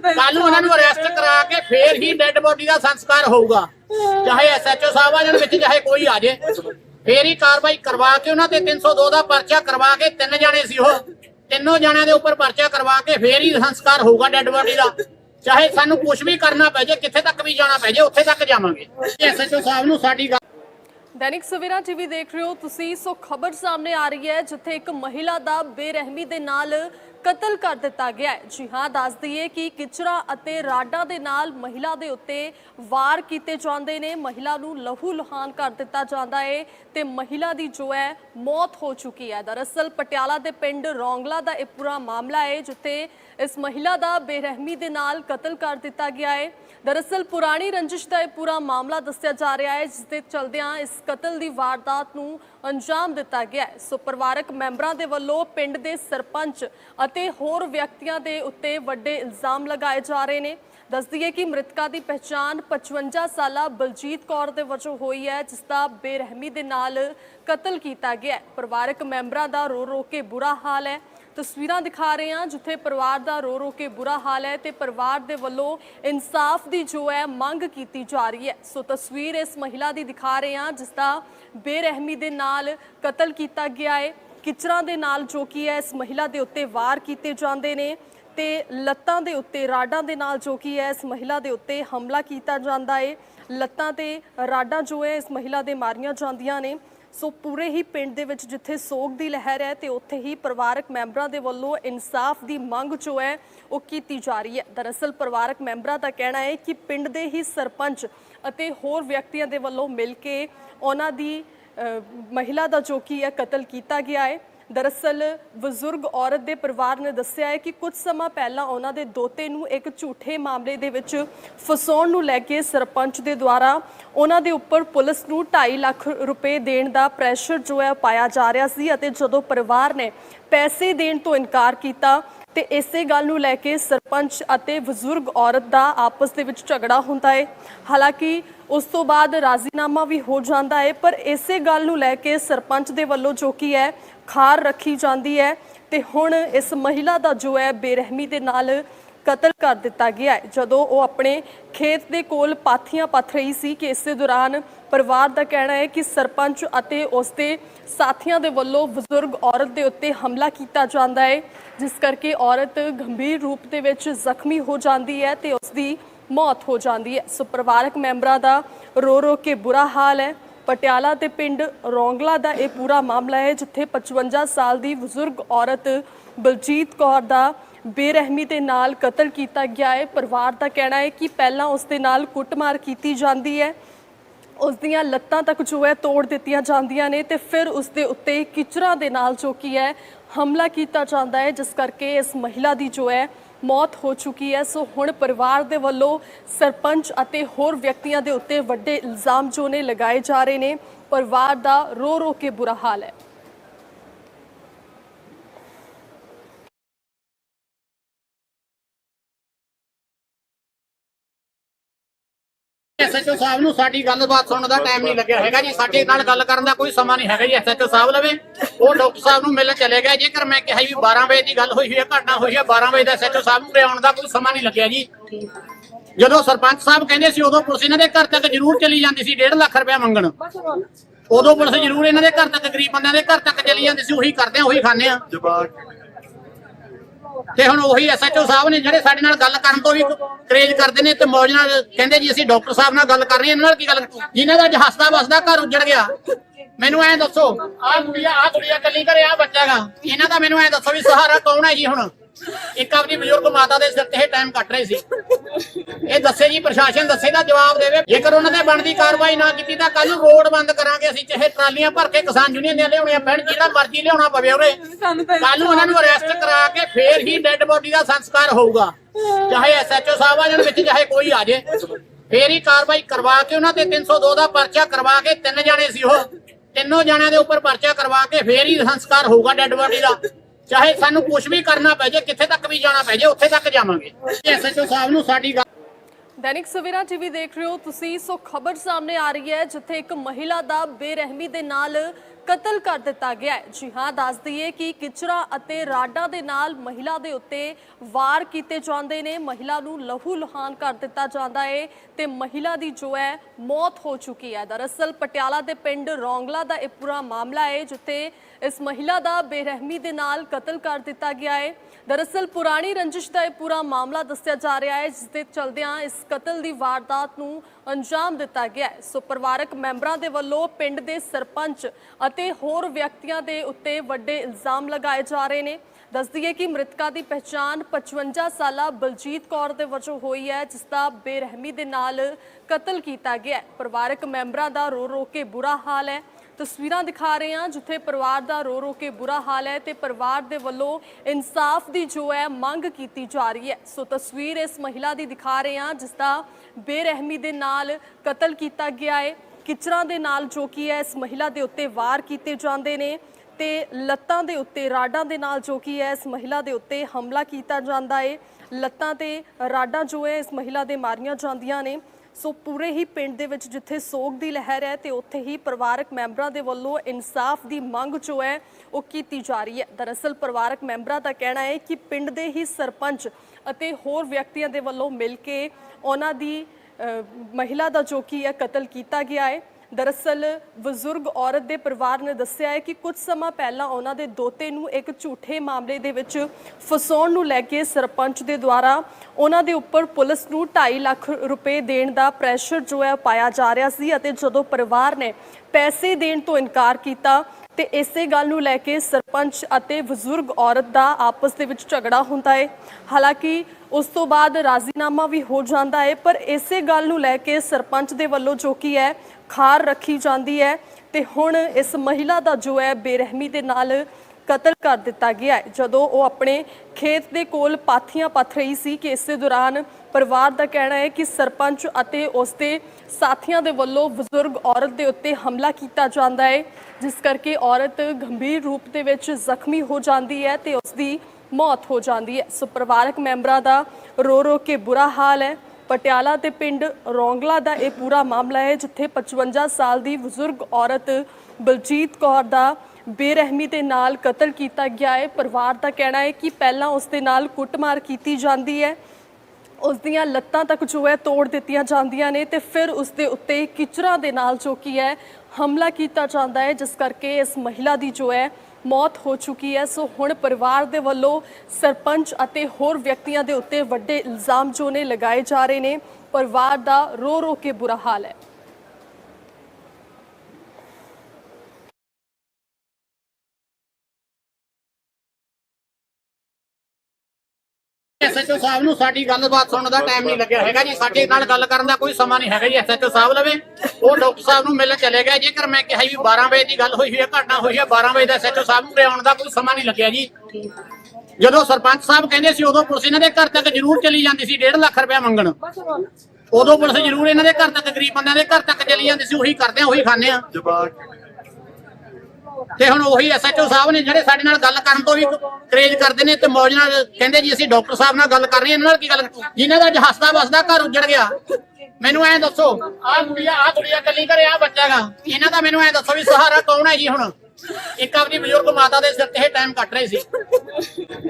ਕੱਲ ਨੂੰ ਉਹਨਾਂ ਨੂੰ ਅਰੈਸਟ ਕਰਾ ਕੇ ਫੇਰ ਹੀ ਡੈੱਡ ਬੋਡੀ ਦਾ ਸੰਸਕਾਰ ਹੋਊਗਾ। ਚਾਹੇ ਐਸਐਚਓ ਸਾਹਿਬ ਆ ਜਾਣ ਵਿੱਚ ਚਾਹੇ ਕੋਈ ਆ ਜੇ। ਫੇਰ ਹੀ ਕਾਰਵਾਈ ਕਰਵਾ ਕੇ ਉਹਨਾਂ ਤੇ 302 ਦਾ ਪਰਚਾ ਕਰਵਾ ਕੇ ਤਿੰਨ ਜਾਣੇ ਸੀ ਉਹ। ਤਿੰਨੋਂ ਜਾਣਿਆਂ ਦੇ ਉੱਪਰ ਪਰਚਾ ਕਰਵਾ ਕੇ ਫੇਰ ਹੀ ਸੰਸਕਾਰ ਹੋਊਗਾ ਡੈੱਡ ਬੋਡੀ ਦਾ। ਚਾਹੇ ਸਾਨੂੰ ਕੁਝ ਵੀ ਕਰਨਾ ਪੈ ਜੇ, ਕਿੱਥੇ ਤੱਕ ਵੀ ਜਾਣਾ ਪੈ ਜੇ, ਉੱਥੇ ਤੱਕ ਜਾਵਾਂਗੇ। ਐਸਐਚਓ ਸਾਹਿਬ ਨੂੰ ਸਾਡੀ ਗੱਲ ਦੈਨਿਕ ਸਵੇਰਾ ਟੀਵੀ ਦੇਖ ਰਹੇ ਹੋ ਤੁਸੀਂ, ਸੋ ਖਬਰ ਸਾਹਮਣੇ ਆ ਰਹੀ ਹੈ, ਜਿੱਥੇ ਇੱਕ ਮਹਿਲਾ ਦਾ ਬੇਰਹਿਮੀ ਦੇ ਨਾਲ ਕਤਲ ਕਰ ਦਿੱਤਾ ਗਿਆ ਹੈ। ਜੀ ਹਾਂ, ਦੱਸ ਦਈਏ ਕਿ ਕਿਚਰਾ ਅਤੇ ਰਾਡਾਂ ਦੇ ਨਾਲ ਮਹਿਲਾ ਦੇ ਉੱਤੇ ਵਾਰ ਕੀਤੇ ਜਾਂਦੇ ਨੇ। ਮਹਿਲਾ ਨੂੰ ਲਹੂ ਲੁਹਾਨ ਕਰ ਦਿੱਤਾ ਜਾਂਦਾ ਹੈ ਤੇ ਮਹਿਲਾ ਦੀ ਜੋ ਹੈ, ਮੌਤ ਹੋ ਚੁੱਕੀ ਹੈ। ਦਰਅਸਲ ਪਟਿਆਲਾ ਦੇ ਪਿੰਡ ਰੌਂਗਲਾ ਦਾ ਇਹ ਪੂਰਾ ਮਾਮਲਾ ਹੈ ਜਿੱਥੇ ਇਸ ਮਹਿਲਾ ਦਾ ਬੇਰਹਿਮੀ ਦੇ ਨਾਲ ਕਤਲ ਕਰ ਦਿੱਤਾ ਗਿਆ ਹੈ। ਦਰਅਸਲ ਪੁਰਾਣੀ ਰੰਜਿਸ਼ ਦਾ ਇਹ ਪੂਰਾ ਮਾਮਲਾ ਦੱਸਿਆ ਜਾ ਰਿਹਾ ਹੈ, ਜਿਸ ਦੇ ਚਲਦਿਆਂ ਇਸ ਕਤਲ ਦੀ ਵਾਰਦਾਤ ਨੂੰ ਅੰਜਾਮ ਦਿੱਤਾ ਗਿਆ ਹੈ। ਸੋ ਪਰਿਵਾਰਕ ਮੈਂਬਰਾਂ ਦੇ ਵੱਲੋਂ ਪਿੰਡ ਦੇ ਸਰਪੰਚ ਅਤੇ ਹੋਰ ਵਿਅਕਤੀਆਂ ਦੇ ਉੱਤੇ ਵੱਡੇ ਇਲਜ਼ਾਮ ਲਗਾਏ ਜਾ ਰਹੇ ਨੇ। ਦੱਸਦੀ ਹੈ ਕਿ ਮ੍ਰਿਤਕਾ ਦੀ ਪਹਿਚਾਣ 55 ਸਾਲਾ ਬਲਜੀਤ ਕੌਰ ਦੇ ਵਜੋਂ ਹੋਈ ਹੈ, ਜਿਸ ਦਾ ਬੇਰਹਿਮੀ ਦੇ ਨਾਲ ਕਤਲ ਕੀਤਾ ਗਿਆ ਹੈ। ਪਰਿਵਾਰਕ ਮੈਂਬਰਾਂ ਦਾ ਰੋ ਰੋ ਕੇ ਬੁਰਾ ਹਾਲ ਹੈ। ਤਸਵੀਰਾਂ ਦਿਖਾ ਰਹੇ ਹਾਂ, ਜਿੱਥੇ ਪਰਿਵਾਰ ਦਾ ਰੋ ਰੋ ਕੇ ਬੁਰਾ ਹਾਲ ਹੈ ਤੇ ਪਰਿਵਾਰ ਦੇ ਵੱਲੋਂ ਇਨਸਾਫ ਦੀ ਜੋ ਹੈ ਮੰਗ ਕੀਤੀ ਜਾ ਰਹੀ ਹੈ। ਸੋ ਤਸਵੀਰ ਇਸ ਮਹਿਲਾ ਦੀ ਦਿਖਾ ਰਹੇ ਹਾਂ, ਜਿਸ ਦਾ ਬੇਰਹਿਮੀ ਦੇ ਨਾਲ ਕਤਲ ਕੀਤਾ ਗਿਆ ਹੈ। ਕਿਚਰਾਂ ਦੇ ਨਾਲ ਜੋ ਕੀ ਹੈ, ਇਸ ਮਹਿਲਾ ਦੇ ਉੱਤੇ ਵਾਰ ਕੀਤੇ ਜਾਂਦੇ ਨੇ। ਤੇ ਲੱਤਾਂ ਦੇ ਉੱਤੇ, ਰਾਡਾਂ ਦੇ ਨਾਲ ਜੋ ਕਿ ਹੈ, ਇਸ ਮਹਿਲਾ ਦੇ ਉੱਤੇ ਹਮਲਾ ਕੀਤਾ ਜਾਂਦਾ ਏ। ਲੱਤਾਂ ਤੇ ਰਾਡਾਂ ਜੋ ਹੈ, ਇਸ ਮਹਿਲਾ ਦੇ ਮਾਰੀਆਂ ਜਾਂਦੀਆਂ ਨੇ। ਸੋ ਪੂਰੇ ਹੀ ਪਿੰਡ ਦੇ ਵਿੱਚ ਜਿੱਥੇ ਸੋਗ ਦੀ ਲਹਿਰ ਹੈ ਤੇ ਉੱਥੇ ਹੀ ਪਰਿਵਾਰਕ ਮੈਂਬਰਾਂ ਦੇ ਵੱਲੋਂ ਇਨਸਾਫ ਦੀ ਮੰਗ ਜੋ ਹੈ, ਉਹ ਕੀਤੀ ਜਾ ਰਹੀ ਹੈ। ਦਰਅਸਲ ਪਰਿਵਾਰਕ ਮੈਂਬਰਾਂ ਦਾ ਕਹਿਣਾ ਹੈ ਕਿ ਪਿੰਡ ਦੇ ਹੀ ਸਰਪੰਚ ਅਤੇ ਹੋਰ ਵਿਅਕਤੀਆਂ ਦੇ ਵੱਲੋਂ ਮਿਲ ਕੇ ਉਹਨਾਂ ਦੀ ਮਹਿਲਾ ਦਾ ਜੋ ਕੀ ਹੈ, ਕਤਲ ਕੀਤਾ ਗਿਆ ਹੈ। ਦਰਅਸਲ ਬਜ਼ੁਰਗ ਔਰਤ ਦੇ ਪਰਿਵਾਰ ਨੇ ਦੱਸਿਆ ਹੈ ਕਿ ਕੁਝ ਸਮਾਂ ਪਹਿਲਾਂ ਉਹਨਾਂ ਦੇ ਦੋਤੇ ਨੂੰ ਇੱਕ ਝੂਠੇ ਮਾਮਲੇ ਦੇ ਵਿੱਚ ਫਸਾਉਣ ਨੂੰ ਲੈ ਕੇ ਸਰਪੰਚ ਦੇ ਦੁਆਰਾ ਉਹਨਾਂ ਦੇ ਉੱਪਰ ਪੁਲਿਸ ਨੂੰ 2.5 ਲੱਖ ਰੁਪਏ ਦੇਣ ਦਾ ਪ੍ਰੈਸ਼ਰ ਜੋ ਹੈ ਪਾਇਆ ਜਾ ਰਿਹਾ ਸੀ ਅਤੇ ਜਦੋਂ ਪਰਿਵਾਰ ਨੇ ਪੈਸੇ ਦੇਣ ਤੋਂ ਇਨਕਾਰ ਕੀਤਾ ਤੇ ਇਸੇ ਗੱਲ ਨੂੰ ਲੈ ਕੇ ਸਰਪੰਚ ਅਤੇ ਬਜ਼ੁਰਗ ਔਰਤ ਦਾ ਆਪਸ ਦੇ ਵਿੱਚ ਝਗੜਾ ਹੁੰਦਾ ਹੈ। ਹਾਲਾਂਕਿ ਉਸ ਤੋਂ ਬਾਅਦ ਰਾਜ਼ੀਨਾਮਾ ਵੀ ਹੋ ਜਾਂਦਾ ਹੈ, ਪਰ ਇਸੇ ਗੱਲ ਨੂੰ ਲੈ ਕੇ ਸਰਪੰਚ ਦੇ ਵੱਲੋਂ ਜੋ ਕੀ ਹੈ ਖਾਰ ਰੱਖੀ ਜਾਂਦੀ ਹੈ ਤੇ ਹੁਣ ਇਸ ਮਹਿਲਾ ਦਾ ਜੋ ਹੈ ਬੇਰਹਿਮੀ ਦੇ ਨਾਲ ਕਤਲ ਕਰ ਦਿੱਤਾ ਗਿਆ ਹੈ। ਜਦੋਂ ਉਹ ਆਪਣੇ ਖੇਤ ਦੇ ਕੋਲ ਪਾਥੀਆਂ ਪੱਥ ਰਹੀ ਸੀ ਕਿ ਇਸੇ ਦੌਰਾਨ ਪਰਿਵਾਰ ਦਾ ਕਹਿਣਾ ਹੈ ਕਿ ਸਰਪੰਚ ਅਤੇ ਉਸ ਦੇ ਸਾਥੀਆਂ ਦੇ ਵੱਲੋਂ ਬਜ਼ੁਰਗ ਔਰਤ ਦੇ ਉੱਤੇ ਹਮਲਾ ਕੀਤਾ ਜਾਂਦਾ ਹੈ, ਜਿਸ ਕਰਕੇ ਔਰਤ ਗੰਭੀਰ ਰੂਪ ਦੇ ਵਿੱਚ ਜ਼ਖਮੀ ਹੋ ਜਾਂਦੀ ਹੈ ਤੇ ਉਸ ਦੀ ਮੌਤ ਹੋ ਜਾਂਦੀ ਹੈ। ਸੋ ਪਰਿਵਾਰਕ ਮੈਂਬਰਾਂ ਦਾ ਰੋ ਰੋ ਕੇ ਬੁਰਾ ਹਾਲ ਹੈ। ਪਟਿਆਲਾ ਦੇ ਪਿੰਡ ਰੋਂਗਲਾ ਦਾ ਇਹ ਪੂਰਾ ਮਾਮਲਾ ਹੈ, ਜਿੱਥੇ 55 ਸਾਲ ਦੀ ਬਜ਼ੁਰਗ ਔਰਤ ਬਲਜੀਤ ਕੌਰ ਦਾ ਬੇਰਹਿਮੀ ਦੇ ਨਾਲ ਕਤਲ ਕੀਤਾ ਗਿਆ ਹੈ। ਪਰਿਵਾਰ ਦਾ ਕਹਿਣਾ ਹੈ ਕਿ ਪਹਿਲਾਂ ਉਸ ਦੇ ਨਾਲ ਕੁੱਟਮਾਰ ਕੀਤੀ ਜਾਂਦੀ ਹੈ। ਉਸ ਦੀਆਂ ਲੱਤਾਂ ਤੱਕ ਜੋ ਹੈ ਤੋੜ ਦਿੱਤੀਆਂ ਜਾਂਦੀਆਂ ਨੇ ਤੇ ਫਿਰ ਉਸ ਦੇ ਉੱਤੇ ਕਿਚਰਾਂ ਦੇ ਨਾਲ ਜੋ ਕੀ ਹੈ ਹਮਲਾ ਕੀਤਾ ਜਾਂਦਾ ਹੈ, ਜਿਸ ਕਰਕੇ ਇਸ ਮਹਿਲਾ ਦੀ ਜੋ ਹੈ ਮੌਤ ਹੋ ਚੁੱਕੀ ਹੈ। ਸੋ ਹੁਣ ਪਰਿਵਾਰ ਦੇ ਵੱਲੋਂ ਸਰਪੰਚ ਅਤੇ ਹੋਰ ਵਿਅਕਤੀਆਂ ਦੇ ਉੱਤੇ ਵੱਡੇ ਇਲਜ਼ਾਮ ਜੋ ਨੇ ਲਗਾਏ ਜਾ ਰਹੇ ਨੇ। ਪਰਿਵਾਰ ਦਾ ਰੋ ਰੋ ਕੇ ਬੁਰਾ ਹਾਲ ਹੈ। ਐਸਐਚਓ ਸਾਹਿਬ ਨੂੰ ਸਾਡੀ ਗੱਲਬਾਤ ਸੁਣਨ ਦਾ ਟਾਈਮ ਨਹੀਂ ਲੱਗਿਆ ਹੈਗਾ ਜੀ। ਸਾਡੇ ਨਾਲ ਗੱਲ ਕਰਨ ਦਾ ਕੋਈ ਸਮਾਂ ਨਹੀਂ ਹੈਗਾ ਜੀ, ਐਸਐਚਓ ਸਾਹਿਬ ਲਵੇ। ਉਹ ਡਾਕਟਰ ਸਾਹਿਬ ਨੂੰ ਮਿਲਣ ਚਲੇ ਗਏ ਜੇਕਰ ਮੈਂ ਕਿਹਾ ਵੀ 12 ਵਜੇ ਦੀ ਗੱਲ ਹੋਈ ਹੋਈ ਹੈ, ਘਟਨਾ ਹੋਈ ਹੈ 12 ਵਜੇ ਦਾ ਐਸਐਚਓ ਸਾਹਿਬ ਨੂੰ ਆਉਣ ਦਾ ਕੋਈ ਸਮਾਂ ਨਹੀਂ ਲੱਗਿਆ ਜੀ। ਜਦੋਂ ਸਰਪੰਚ ਸਾਹਿਬ ਕਹਿੰਦੇ ਸੀ, ਉਦੋਂ ਪੁਲਿਸ ਇਹਨਾਂ ਦੇ ਘਰ ਤੱਕ ਜ਼ਰੂਰ ਚਲੀ ਜਾਂਦੀ ਸੀ 1.5 ਲੱਖ ਰੁਪਇਆ ਮੰਗਣ। ਉਦੋਂ ਪੁਲਿਸ ਜ਼ਰੂਰ ਇਹਨਾਂ ਦੇ ਘਰ ਤੱਕ, ਗਰੀਬ ਬੰਦਿਆਂ ਦੇ ਘਰ ਤੱਕ ਚਲੀ ਜਾਂਦੀ ਸੀ, ਉਹੀ ਕਰਦੇ ਆ, ਉਹੀ ਖਾਂਦੇ ਆ। ਤੇ ਹੁਣ ਉਹੀ ਐਸਐਚਓ ਸਾਹਿਬ ਨੇ ਜਿਹੜੇ ਸਾਡੇ ਨਾਲ ਗੱਲ ਕਰਨ ਤੋਂ ਵੀ ਕਰੇਜ ਕਰਦੇ ਨੇ ਤੇ ਮੌਜ ਨਾਲ ਕਹਿੰਦੇ ਜੀ ਅਸੀਂ ਡਾਕਟਰ ਸਾਹਿਬ ਨਾਲ ਗੱਲ ਕਰਨੀ ਹੈ, ਇਹਨਾਂ ਨਾਲ ਕੀ ਗੱਲ ਜਿਨ੍ਹਾਂ ਦਾ ਅੱਜ ਹੱਸਦਾ ਵਸਦਾ ਘਰ ਉੱਜੜ ਗਿਆ। ਮੈਨੂੰ ਐਂ ਦੱਸੋ, ਆਹ ਕੁੜੀਆ ਆਹ ਕੁੜੀਆ ਕੱਲੀ ਘਰੇ ਆ ਬੱਚਾਗਾ ਇਹਨਾਂ ਦਾ ਮੈਨੂੰ ਐਂ ਦੱਸੋ ਵੀ ਸਹਾਰਾ ਕੌਣ ਹੈ ਜੀ ਹੁਣ? ਇੱਕ ਆਪਣੀ ਬਜ਼ੁਰਗ ਮਾਤਾ ਦੇ ਸਿਰ ਤੇ ਟਾਈਮ ਕੱਟ ਰਹੇ ਸੀ। ਇਹ ਦੱਸੇ ਜੀ ਪ੍ਰਸ਼ਾਸਨ ਦੱਸੇ ਦਾ ਜਵਾਬ ਦੇਵੇ। ਜੇਕਰ ਉਹਨਾਂ ਦੇ ਬਣਦੀ ਕਾਰਵਾਈ ਨਾ ਕੀਤੀ ਤਾਂ ਕੱਲ ਨੂੰ ਰੋਡ ਬੰਦ ਕਰਾਂਗੇ ਅਸੀਂ ਚਾਹੇ ਟਰਾਲੀਆਂ ਭਰ ਕੇ ਕਿਸਾਨ ਯੂਨੀਅਨ ਦੀਆਂ ਲਿਆਉਣੀਆਂ ਪੈਣ ਜਿਹੜਾ ਮਰਜ਼ੀ ਲਿਆਉਣਾ ਪਵੇ ਉਰੇ। ਕੱਲ ਨੂੰ ਉਹਨਾਂ ਨੂੰ ਅਰੈਸਟ ਕਰਾ ਕੇ ਫੇਰ ਹੀ ਡੈੱਡ ਬੋਡੀ ਦਾ ਸੰਸਕਾਰ ਹੋਊਗਾ। ਚਾਹੇ ਐਸਐਚਓ ਸਾਹਿਬ ਆ ਜਾਣ ਵਿੱਚ ਚਾਹੇ ਕੋਈ ਆ ਜੇ। ਫੇਰ ਹੀ ਕਾਰਵਾਈ ਕਰਵਾ ਕੇ ਉਹਨਾਂ ਤੇ 302 ਦਾ ਪਰਚਾ ਕਰਵਾ ਕੇ ਤਿੰਨ ਜਾਣੇ ਸੀ ਉਹ। ਤਿੰਨੋਂ ਜਾਣਿਆਂ ਦੇ ਉੱਪਰ ਪਰਚਾ ਕਰਵਾ ਕੇ ਫੇਰ ਹੀ ਸੰਸਕਾਰ ਹੋਊਗਾ ਡੈੱਡ ਬੋਡੀ ਦਾ। ਚਾਹੇ ਸਾਨੂੰ ਕੁਝ ਵੀ ਕਰਨਾ ਪੈ ਜਾਏ, ਕਿੱਥੇ ਤੱਕ ਵੀ ਜਾਣਾ ਪੈ ਜੇ ਉੱਥੇ ਤੱਕ ਜਾਵਾਂਗੇ। ਐਸਐਚਓ ਸਾਹਿਬ ਨੂੰ ਸਾਡੀ ਦੈਨਿਕ ਸਵੇਰਾ ਟੀਵੀ ਦੇਖ ਰਹੇ ਹੋ ਤੁਸੀਂ। ਸੋ ਖਬਰ ਸਾਹਮਣੇ ਆ ਰਹੀ ਹੈ, ਜਿੱਥੇ ਇੱਕ ਮਹਿਲਾ ਦਾ ਬੇਰਹਿਮੀ ਦੇ ਨਾਲ ਕਤਲ ਕਰ ਦਿੱਤਾ ਗਿਆ ਹੈ। ਜੀ ਹਾਂ, ਦੱਸ ਦਈਏ ਕਿ ਕਿਚਰਾ ਅਤੇ ਰਾਡਾਂ ਦੇ ਨਾਲ ਮਹਿਲਾ ਦੇ ਉੱਤੇ ਵਾਰ ਕੀਤੇ ਜਾਂਦੇ ਨੇ। ਮਹਿਲਾ ਨੂੰ ਲਹੂ ਲੁਹਾਨ ਕਰ ਦਿੱਤਾ ਜਾਂਦਾ ਹੈ ਤੇ ਮਹਿਲਾ ਦੀ ਜੋ ਹੈ, ਮੌਤ ਹੋ ਚੁੱਕੀ ਹੈ। ਦਰਅਸਲ ਪਟਿਆਲਾ ਦੇ ਪਿੰਡ ਰੌਂਗਲਾ ਦਾ ਇਹ ਪੂਰਾ ਮਾਮਲਾ ਹੈ ਜਿੱਥੇ ਇਸ ਮਹਿਲਾ ਦਾ ਬੇਰਹਿਮੀ ਦੇ ਨਾਲ ਕਤਲ ਕਰ ਦਿੱਤਾ ਗਿਆ ਹੈ ਦਰਅਸਲ ਪੁਰਾਣੀ ਰੰਜਿਸ਼ ਦਾ ਇਹ ਪੂਰਾ ਮਾਮਲਾ ਦੱਸਿਆ ਜਾ ਰਿਹਾ ਹੈ ਜਿਸ ਦੇ ਚਲਦਿਆਂ ਇਸ ਕਤਲ ਦੀ ਵਾਰਦਾਤ ਨੂੰ ਅੰਜਾਮ ਦਿੱਤਾ ਗਿਆ ਸੋ ਪਰਿਵਾਰਕ ਮੈਂਬਰਾਂ ਦੇ ਵੱਲੋਂ ਪਿੰਡ ਦੇ ਸਰਪੰਚ ਅਤੇ ਹੋਰ ਵਿਅਕਤੀਆਂ ਦੇ ਉੱਤੇ ਵੱਡੇ ਇਲਜ਼ਾਮ ਲਗਾਏ ਜਾ ਰਹੇ ਨੇ। ਦੱਸਦੀ ਹੈ ਕਿ ਮ੍ਰਿਤਕਾ ਦੀ ਪਛਾਣ 55 ਸਾਲਾ ਬਲਜੀਤ ਕੌਰ ਦੇ ਵਜੋਂ ਹੋਈ ਹੈ, ਜਿਸ ਦਾ ਬੇਰਹਿਮੀ ਦੇ ਨਾਲ ਕਤਲ ਕੀਤਾ ਗਿਆ ਪਰਿਵਾਰਕ ਮੈਂਬਰਾਂ ਦਾ ਰੋ ਰੋ ਕੇ ਬੁਰਾ ਹਾਲ ਹੈ। ਤਸਵੀਰਾਂ ਦਿਖਾ ਰਹੇ ਹਾਂ, ਜਿੱਥੇ ਪਰਿਵਾਰ ਦਾ ਰੋ ਰੋ ਕੇ ਬੁਰਾ ਹਾਲ ਹੈ ਤੇ ਪਰਿਵਾਰ ਦੇ ਵੱਲੋਂ ਇਨਸਾਫ ਦੀ ਜੋ ਹੈ ਮੰਗ ਕੀਤੀ ਜਾ ਰਹੀ ਹੈ। ਸੋ ਤਸਵੀਰ ਇਸ ਮਹਿਲਾ ਦੀ ਦਿਖਾ ਰਹੇ ਹਾਂ, ਜਿਸ ਦਾ ਬੇਰਹਿਮੀ ਦੇ ਨਾਲ ਕਤਲ ਕੀਤਾ ਗਿਆ ਹੈ। ਕਿਚਰਾਂ ਦੇ ਨਾਲ ਜੋ ਕੀ ਹੈ, ਇਸ ਮਹਿਲਾ ਦੇ ਉੱਤੇ ਵਾਰ ਕੀਤੇ ਜਾਂਦੇ ਨੇ ਤੇ ਲੱਤਾਂ ਦੇ ਉੱਤੇ, ਰਾਡਾਂ ਦੇ ਨਾਲ ਜੋ ਕੀ ਹੈ, ਇਸ ਮਹਿਲਾ ਦੇ ਉੱਤੇ ਹਮਲਾ ਕੀਤਾ ਜਾਂਦਾ ਹੈ। ਲੱਤਾਂ ਤੇ ਰਾਡਾਂ ਜੋ ਹੈ, ਇਸ ਮਹਿਲਾ ਦੇ ਮਾਰੀਆਂ ਜਾਂਦੀਆਂ ਨੇ। ਸੋ ਪੂਰੇ ਹੀ ਪਿੰਡ ਦੇ ਵਿੱਚ ਜਿੱਥੇ ਸੋਗ ਦੀ ਲਹਿਰ ਹੈ ਤੇ ਉੱਥੇ ਹੀ ਪਰਿਵਾਰਕ ਮੈਂਬਰਾਂ ਦੇ ਵੱਲੋਂ ਇਨਸਾਫ ਦੀ ਮੰਗ ਜੋ ਹੈ, ਉਹ ਕੀਤੀ ਜਾ ਰਹੀ ਹੈ। ਦਰਅਸਲ ਪਰਿਵਾਰਕ ਮੈਂਬਰਾਂ ਦਾ ਕਹਿਣਾ ਹੈ ਕਿ ਪਿੰਡ ਦੇ ਹੀ ਸਰਪੰਚ ਅਤੇ ਹੋਰ ਵਿਅਕਤੀਆਂ ਦੇ ਵੱਲੋਂ ਮਿਲ ਕੇ ਉਹਨਾਂ ਦੀ ਮਹਿਲਾ ਦਾ ਜੋ ਕੀ ਹੈ, ਕਤਲ ਕੀਤਾ ਗਿਆ ਹੈ। ਦਰਅਸਲ ਬਜ਼ੁਰਗ ਔਰਤ ਦੇ ਪਰਿਵਾਰ ਨੇ ਦੱਸਿਆ ਹੈ ਕਿ ਕੁਝ ਸਮਾਂ ਪਹਿਲਾਂ ਉਹਨਾਂ ਦੇ ਦੋਤੇ ਨੂੰ ਇੱਕ ਝੂਠੇ ਮਾਮਲੇ ਦੇ ਵਿੱਚ ਫਸਾਉਣ ਨੂੰ ਲੈ ਕੇ ਸਰਪੰਚ ਦੇ ਦੁਆਰਾ ਉਹਨਾਂ ਦੇ ਉੱਪਰ ਪੁਲਿਸ ਨੂੰ 2.5 ਲੱਖ ਰੁਪਏ ਦੇਣ ਦਾ ਪ੍ਰੈਸ਼ਰ ਜੋ ਹੈ ਪਾਇਆ ਜਾ ਰਿਹਾ ਸੀ ਅਤੇ ਜਦੋਂ ਪਰਿਵਾਰ ਨੇ ਪੈਸੇ ਦੇਣ ਤੋਂ ਇਨਕਾਰ ਕੀਤਾ ਤੇ ਇਸੇ ਗੱਲ ਨੂੰ ਲੈ ਕੇ ਸਰਪੰਚ ਅਤੇ ਬਜ਼ੁਰਗ ਔਰਤ ਦਾ ਆਪਸ ਦੇ ਵਿੱਚ ਝਗੜਾ ਹੁੰਦਾ ਹੈ। ਹਾਲਾਂਕਿ ਉਸ ਤੋਂ ਬਾਅਦ ਰਾਜ਼ੀਨਾਮਾ ਵੀ ਹੋ ਜਾਂਦਾ ਹੈ, ਪਰ ਇਸੇ ਗੱਲ ਨੂੰ ਲੈ ਕੇ ਸਰਪੰਚ ਦੇ ਵੱਲੋਂ ਜੋ ਕੀ ਹੈ ਖਾਰ ਰੱਖੀ ਜਾਂਦੀ ਹੈ ਤੇ ਹੁਣ ਇਸ ਮਹਿਲਾ ਦਾ ਜੋ ਹੈ ਬੇਰਹਿਮੀ ਦੇ ਨਾਲ ਕਤਲ ਕਰ ਦਿੱਤਾ ਗਿਆ ਹੈ। ਜਦੋਂ ਉਹ ਆਪਣੇ ਖੇਤ ਦੇ ਕੋਲ ਪਾਥੀਆਂ ਪੱਥ ਰਹੀ ਸੀ ਕਿ ਇਸੇ ਦੌਰਾਨ ਪਰਿਵਾਰ ਦਾ ਕਹਿਣਾ ਹੈ ਕਿ ਸਰਪੰਚ ਅਤੇ ਉਸ ਦੇ ਸਾਥੀਆਂ ਦੇ ਵੱਲੋਂ ਬਜ਼ੁਰਗ ਔਰਤ ਦੇ ਉੱਤੇ ਹਮਲਾ ਕੀਤਾ ਜਾਂਦਾ ਹੈ, ਜਿਸ ਕਰਕੇ ਔਰਤ ਗੰਭੀਰ ਰੂਪ ਦੇ ਵਿੱਚ ਜ਼ਖਮੀ ਹੋ ਜਾਂਦੀ ਹੈ ਤੇ ਉਸ ਦੀ ਮੌਤ ਹੋ ਜਾਂਦੀ ਹੈ। ਸੋ ਪਰਿਵਾਰਕ ਮੈਂਬਰਾਂ ਦਾ ਰੋ ਰੋ ਕੇ ਬੁਰਾ ਹਾਲ ਹੈ। ਪਟਿਆਲਾ ਦੇ ਪਿੰਡ ਰੋਂਗਲਾ ਦਾ ਇਹ ਪੂਰਾ ਮਾਮਲਾ ਹੈ, ਜਿੱਥੇ 55 ਸਾਲ ਦੀ ਬਜ਼ੁਰਗ ਔਰਤ ਬਲਜੀਤ ਕੌਰ ਦਾ ਬੇਰਹਿਮੀ ਦੇ ਨਾਲ ਕਤਲ ਕੀਤਾ ਗਿਆ ਹੈ। ਪਰਿਵਾਰ ਦਾ ਕਹਿਣਾ ਹੈ ਕਿ ਪਹਿਲਾਂ ਉਸ ਦੇ ਨਾਲ ਕੁੱਟਮਾਰ ਕੀਤੀ ਜਾਂਦੀ ਹੈ। ਉਸ ਦੀਆਂ ਲੱਤਾਂ ਤੱਕ ਜੋ ਹੈ ਤੋੜ ਦਿੱਤੀਆਂ ਜਾਂਦੀਆਂ ਨੇ ਤੇ ਫਿਰ ਉਸ ਦੇ ਉੱਤੇ ਕਿਚਰਾ ਦੇ ਨਾਲ ਜੋ ਕੀ ਹੈ ਹਮਲਾ ਕੀਤਾ ਜਾਂਦਾ ਹੈ, ਜਿਸ ਕਰਕੇ ਇਸ ਮਹਿਲਾ ਦੀ ਜੋ ਹੈ ਮੌਤ ਹੋ ਚੁੱਕੀ ਹੈ, ਸੋ ਹੁਣ ਪਰਿਵਾਰ ਦੇ ਵੱਲੋਂ ਸਰਪੰਚ ਅਤੇ ਹੋਰ ਵਿਅਕਤੀਆਂ ਦੇ ਉੱਤੇ ਵੱਡੇ ਇਲਜ਼ਾਮ ਜੋ ਨੇ ਲਗਾਏ ਜਾ ਰਹੇ ਨੇ। ਪਰਿਵਾਰ ਦਾ ਰੋ ਰੋ ਕੇ ਬੁਰਾ ਹਾਲ ਹੈ। ਐਸਐਚਓ ਸਾਹਿਬ ਨੂੰ ਸਾਡੀ ਗੱਲਬਾਤ ਸੁਣਨ ਦਾ ਟਾਈਮ ਨਹੀਂ ਲੱਗਿਆ ਹੈਗਾ ਜੀ। ਸਾਡੇ ਨਾਲ ਗੱਲ ਕਰਨ ਦਾ ਕੋਈ ਸਮਾਂ ਨਹੀਂ ਹੈਗਾ ਜੀ, ਐਸਐਚਓ ਸਾਹਿਬ ਲਵੇ। ਉਹ ਡਾਕਟਰ ਸਾਹਿਬ ਨੂੰ ਮਿਲਣ ਚਲੇ ਗਿਆ ਜੇਕਰ ਮੈਂ ਕਿਹਾ ਵੀ 12 ਵਜੇ ਦੀ ਗੱਲ ਹੋਈ ਹੋਈ ਹੈ, ਘਟਨਾ ਹੋਈ ਹੈ 12 ਵਜੇ ਦਾ ਐਸਐਚਓ ਸਾਹਿਬ ਨੂੰ ਆਉਣ ਦਾ ਕੋਈ ਸਮਾਂ ਨਹੀਂ ਲੱਗਿਆ ਜੀ। ਜਦੋਂ ਸਰਪੰਚ ਸਾਹਿਬ ਕਹਿੰਦੇ ਸੀ, ਉਦੋਂ ਪੁਲਿਸ ਇਹਨਾਂ ਦੇ ਘਰ ਤੱਕ ਜ਼ਰੂਰ ਚਲੀ ਜਾਂਦੀ ਸੀ 1.5 ਲੱਖ ਰੁਪਇਆ ਮੰਗਣ। ਉਦੋਂ ਪੁਲਿਸ ਜ਼ਰੂਰ ਇਹਨਾਂ ਦੇ ਘਰ ਤੱਕ, ਗਰੀਬ ਬੰਦਿਆਂ ਦੇ ਘਰ ਤੱਕ ਚਲੀ ਜਾਂਦੀ ਸੀ, ਉਹੀ ਕਰਦੇ ਆ, ਉਹੀ ਖਾਂਦੇ ਆ। ਤੇ ਹੁਣ ਉਹੀ ਐਸਐਚਓ ਸਾਹਿਬ ਨੇ ਜਿਹੜੇ ਸਾਡੇ ਨਾਲ ਗੱਲ ਕਰਨ ਤੋਂ ਵੀ ਕਰੇਜ ਕਰਦੇ ਨੇ ਤੇ ਮੌਜ ਨਾਲ ਕਹਿੰਦੇ ਜੀ ਅਸੀਂ ਡਾਕਟਰ ਸਾਹਿਬ ਨਾਲ ਗੱਲ ਕਰਨੀ ਹੈ, ਇਹਨਾਂ ਨਾਲ ਕੀ ਗੱਲ ਜਿਨ੍ਹਾਂ ਦਾ ਅੱਜ ਹੱਸਦਾ ਵਸਦਾ ਘਰ ਉੱਜੜ ਗਿਆ। ਮੈਨੂੰ ਐਂ ਦੱਸੋ, ਆਹ ਗੁੜੀਆ ਆਹ ਗੁੜੀਆ ਕੱਲੀ ਘਰੇ ਆ ਬੱਚਾਗਾ ਇਹਨਾਂ ਦਾ ਮੈਨੂੰ ਐਂ ਦੱਸੋ ਵੀ ਸਹਾਰਾ ਕੌਣ ਹੈ ਜੀ ਹੁਣ? ਇੱਕ ਆਪਣੀ ਬਜ਼ੁਰਗ ਮਾਤਾ ਦੇ ਸਿਰ ਤੇ ਟਾਈਮ ਕੱਟ ਰਹੇ ਸੀ।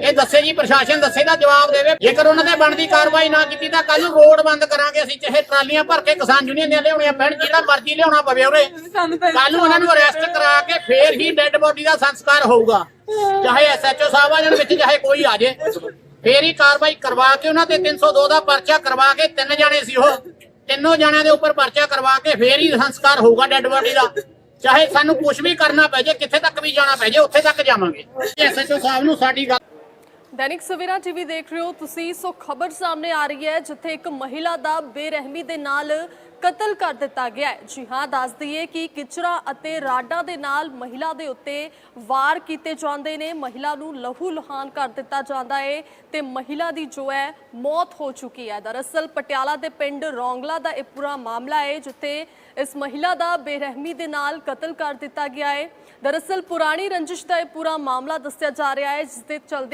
ਇਹ ਦੱਸੇ ਜੀ ਪ੍ਰਸ਼ਾਸਨ ਦੱਸੇ ਦਾ ਜਵਾਬ ਦੇਵੇ। ਜੇਕਰ ਉਹਨਾਂ ਤੇ ਬਣਦੀ ਕਾਰਵਾਈ ਨਾ ਕੀਤੀ ਤਾਂ ਕੱਲ ਨੂੰ ਰੋਡ ਬੰਦ ਕਰਾਂਗੇ ਅਸੀਂ ਚਾਹੇ ਟਰਾਲੀਆਂ ਭਰ ਕੇ ਕਿਸਾਨ ਯੂਨੀਅਨ ਦੀਆਂ ਲਿਆਉਣੀਆਂ ਪੈਣ ਜਿਹੜਾ ਮਰਜ਼ੀ ਲਿਆਉਣਾ ਪਵੇ ਉਰੇ। ਕੱਲ ਨੂੰ ਉਹਨਾਂ ਨੂੰ ਅਰੈਸਟ ਕਰਾ ਕੇ ਫੇਰ ਹੀ ਡੈੱਡ ਬੋਡੀ ਦਾ ਸੰਸਕਾਰ ਹੋਊਗਾ। ਚਾਹੇ ਐਸਐਚਓ ਸਾਹਿਬ ਆ ਜਾਣ ਵਿੱਚ ਚਾਹੇ ਕੋਈ ਆ ਜੇ। ਫੇਰ ਹੀ ਕਾਰਵਾਈ ਕਰਵਾ ਕੇ ਉਹਨਾਂ ਤੇ 302 ਦਾ ਪਰਚਾ ਕਰਵਾ ਕੇ ਤਿੰਨ ਜਾਣੇ ਸੀ ਉਹ। ਤਿੰਨੋਂ ਜਾਣਿਆਂ ਦੇ ਉੱਪਰ ਪਰਚਾ ਕਰਵਾ ਕੇ ਫੇਰ ਹੀ ਸੰਸਕਾਰ ਹੋਊਗਾ ਡੈੱਡ ਬੋਡੀ ਦਾ। ਚਾਹੇ ਸਾਨੂੰ ਕੁਝ ਵੀ ਕਰਨਾ ਪੈ ਜੇ, ਕਿੱਥੇ ਤੱਕ ਵੀ ਜਾਣਾ ਪੈ ਜੇ, ਉੱਥੇ ਤੱਕ ਜਾਵਾਂਗੇ। ਐਸਐਚਓ ਸਾਹਿਬ ਨੂੰ ਸਾਡੀ ਗੱਲ ਦੈਨਿਕ ਸਵੇਰਾ ਟੀਵੀ ਦੇਖ ਰਹੇ ਹੋ ਤੁਸੀਂ, ਸੋ ਖਬਰ ਸਾਹਮਣੇ ਆ ਰਹੀ ਹੈ, ਜਿੱਥੇ ਇੱਕ ਮਹਿਲਾ ਦਾ ਬੇਰਹਿਮੀ ਦੇ ਨਾਲ ਕਤਲ ਕਰ ਦਿੱਤਾ ਗਿਆ ਹੈ। ਜੀ ਹਾਂ, ਦੱਸ ਦਈਏ ਕਿ ਕਿਚਰਾ ਅਤੇ ਰਾਡਾ ਦੇ ਨਾਲ ਮਹਿਲਾ ਦੇ ਉੱਤੇ ਵਾਰ ਕੀਤੇ ਜਾਂਦੇ ਨੇ। ਮਹਿਲਾ ਨੂੰ ਲਹੂ ਲੁਹਾਨ ਕਰ ਦਿੱਤਾ ਜਾਂਦਾ ਹੈ ਤੇ ਮਹਿਲਾ ਦੀ ਜੋ ਹੈ, ਮੌਤ ਹੋ ਚੁੱਕੀ ਹੈ। ਦਰਅਸਲ ਪਟਿਆਲਾ ਦੇ ਪਿੰਡ ਰੌਂਗਲਾ ਦਾ ਇਹ ਪੂਰਾ ਮਾਮਲਾ ਹੈ, ਜਿੱਥੇ ਇਸ ਮਹਿਲਾ ਦਾ ਬੇਰਹਿਮੀ ਦੇ ਨਾਲ ਕਤਲ ਕਰ ਦਿੱਤਾ ਗਿਆ ਹੈ। ਦਰਅਸਲ ਪੁਰਾਣੀ ਰੰਜਿਸ਼ ਦਾ ਇਹ ਪੂਰਾ ਮਾਮਲਾ ਦੱਸਿਆ ਜਾ ਰਿਹਾ ਹੈ, ਜਿਸ ਦੇ ਚਲਦੇ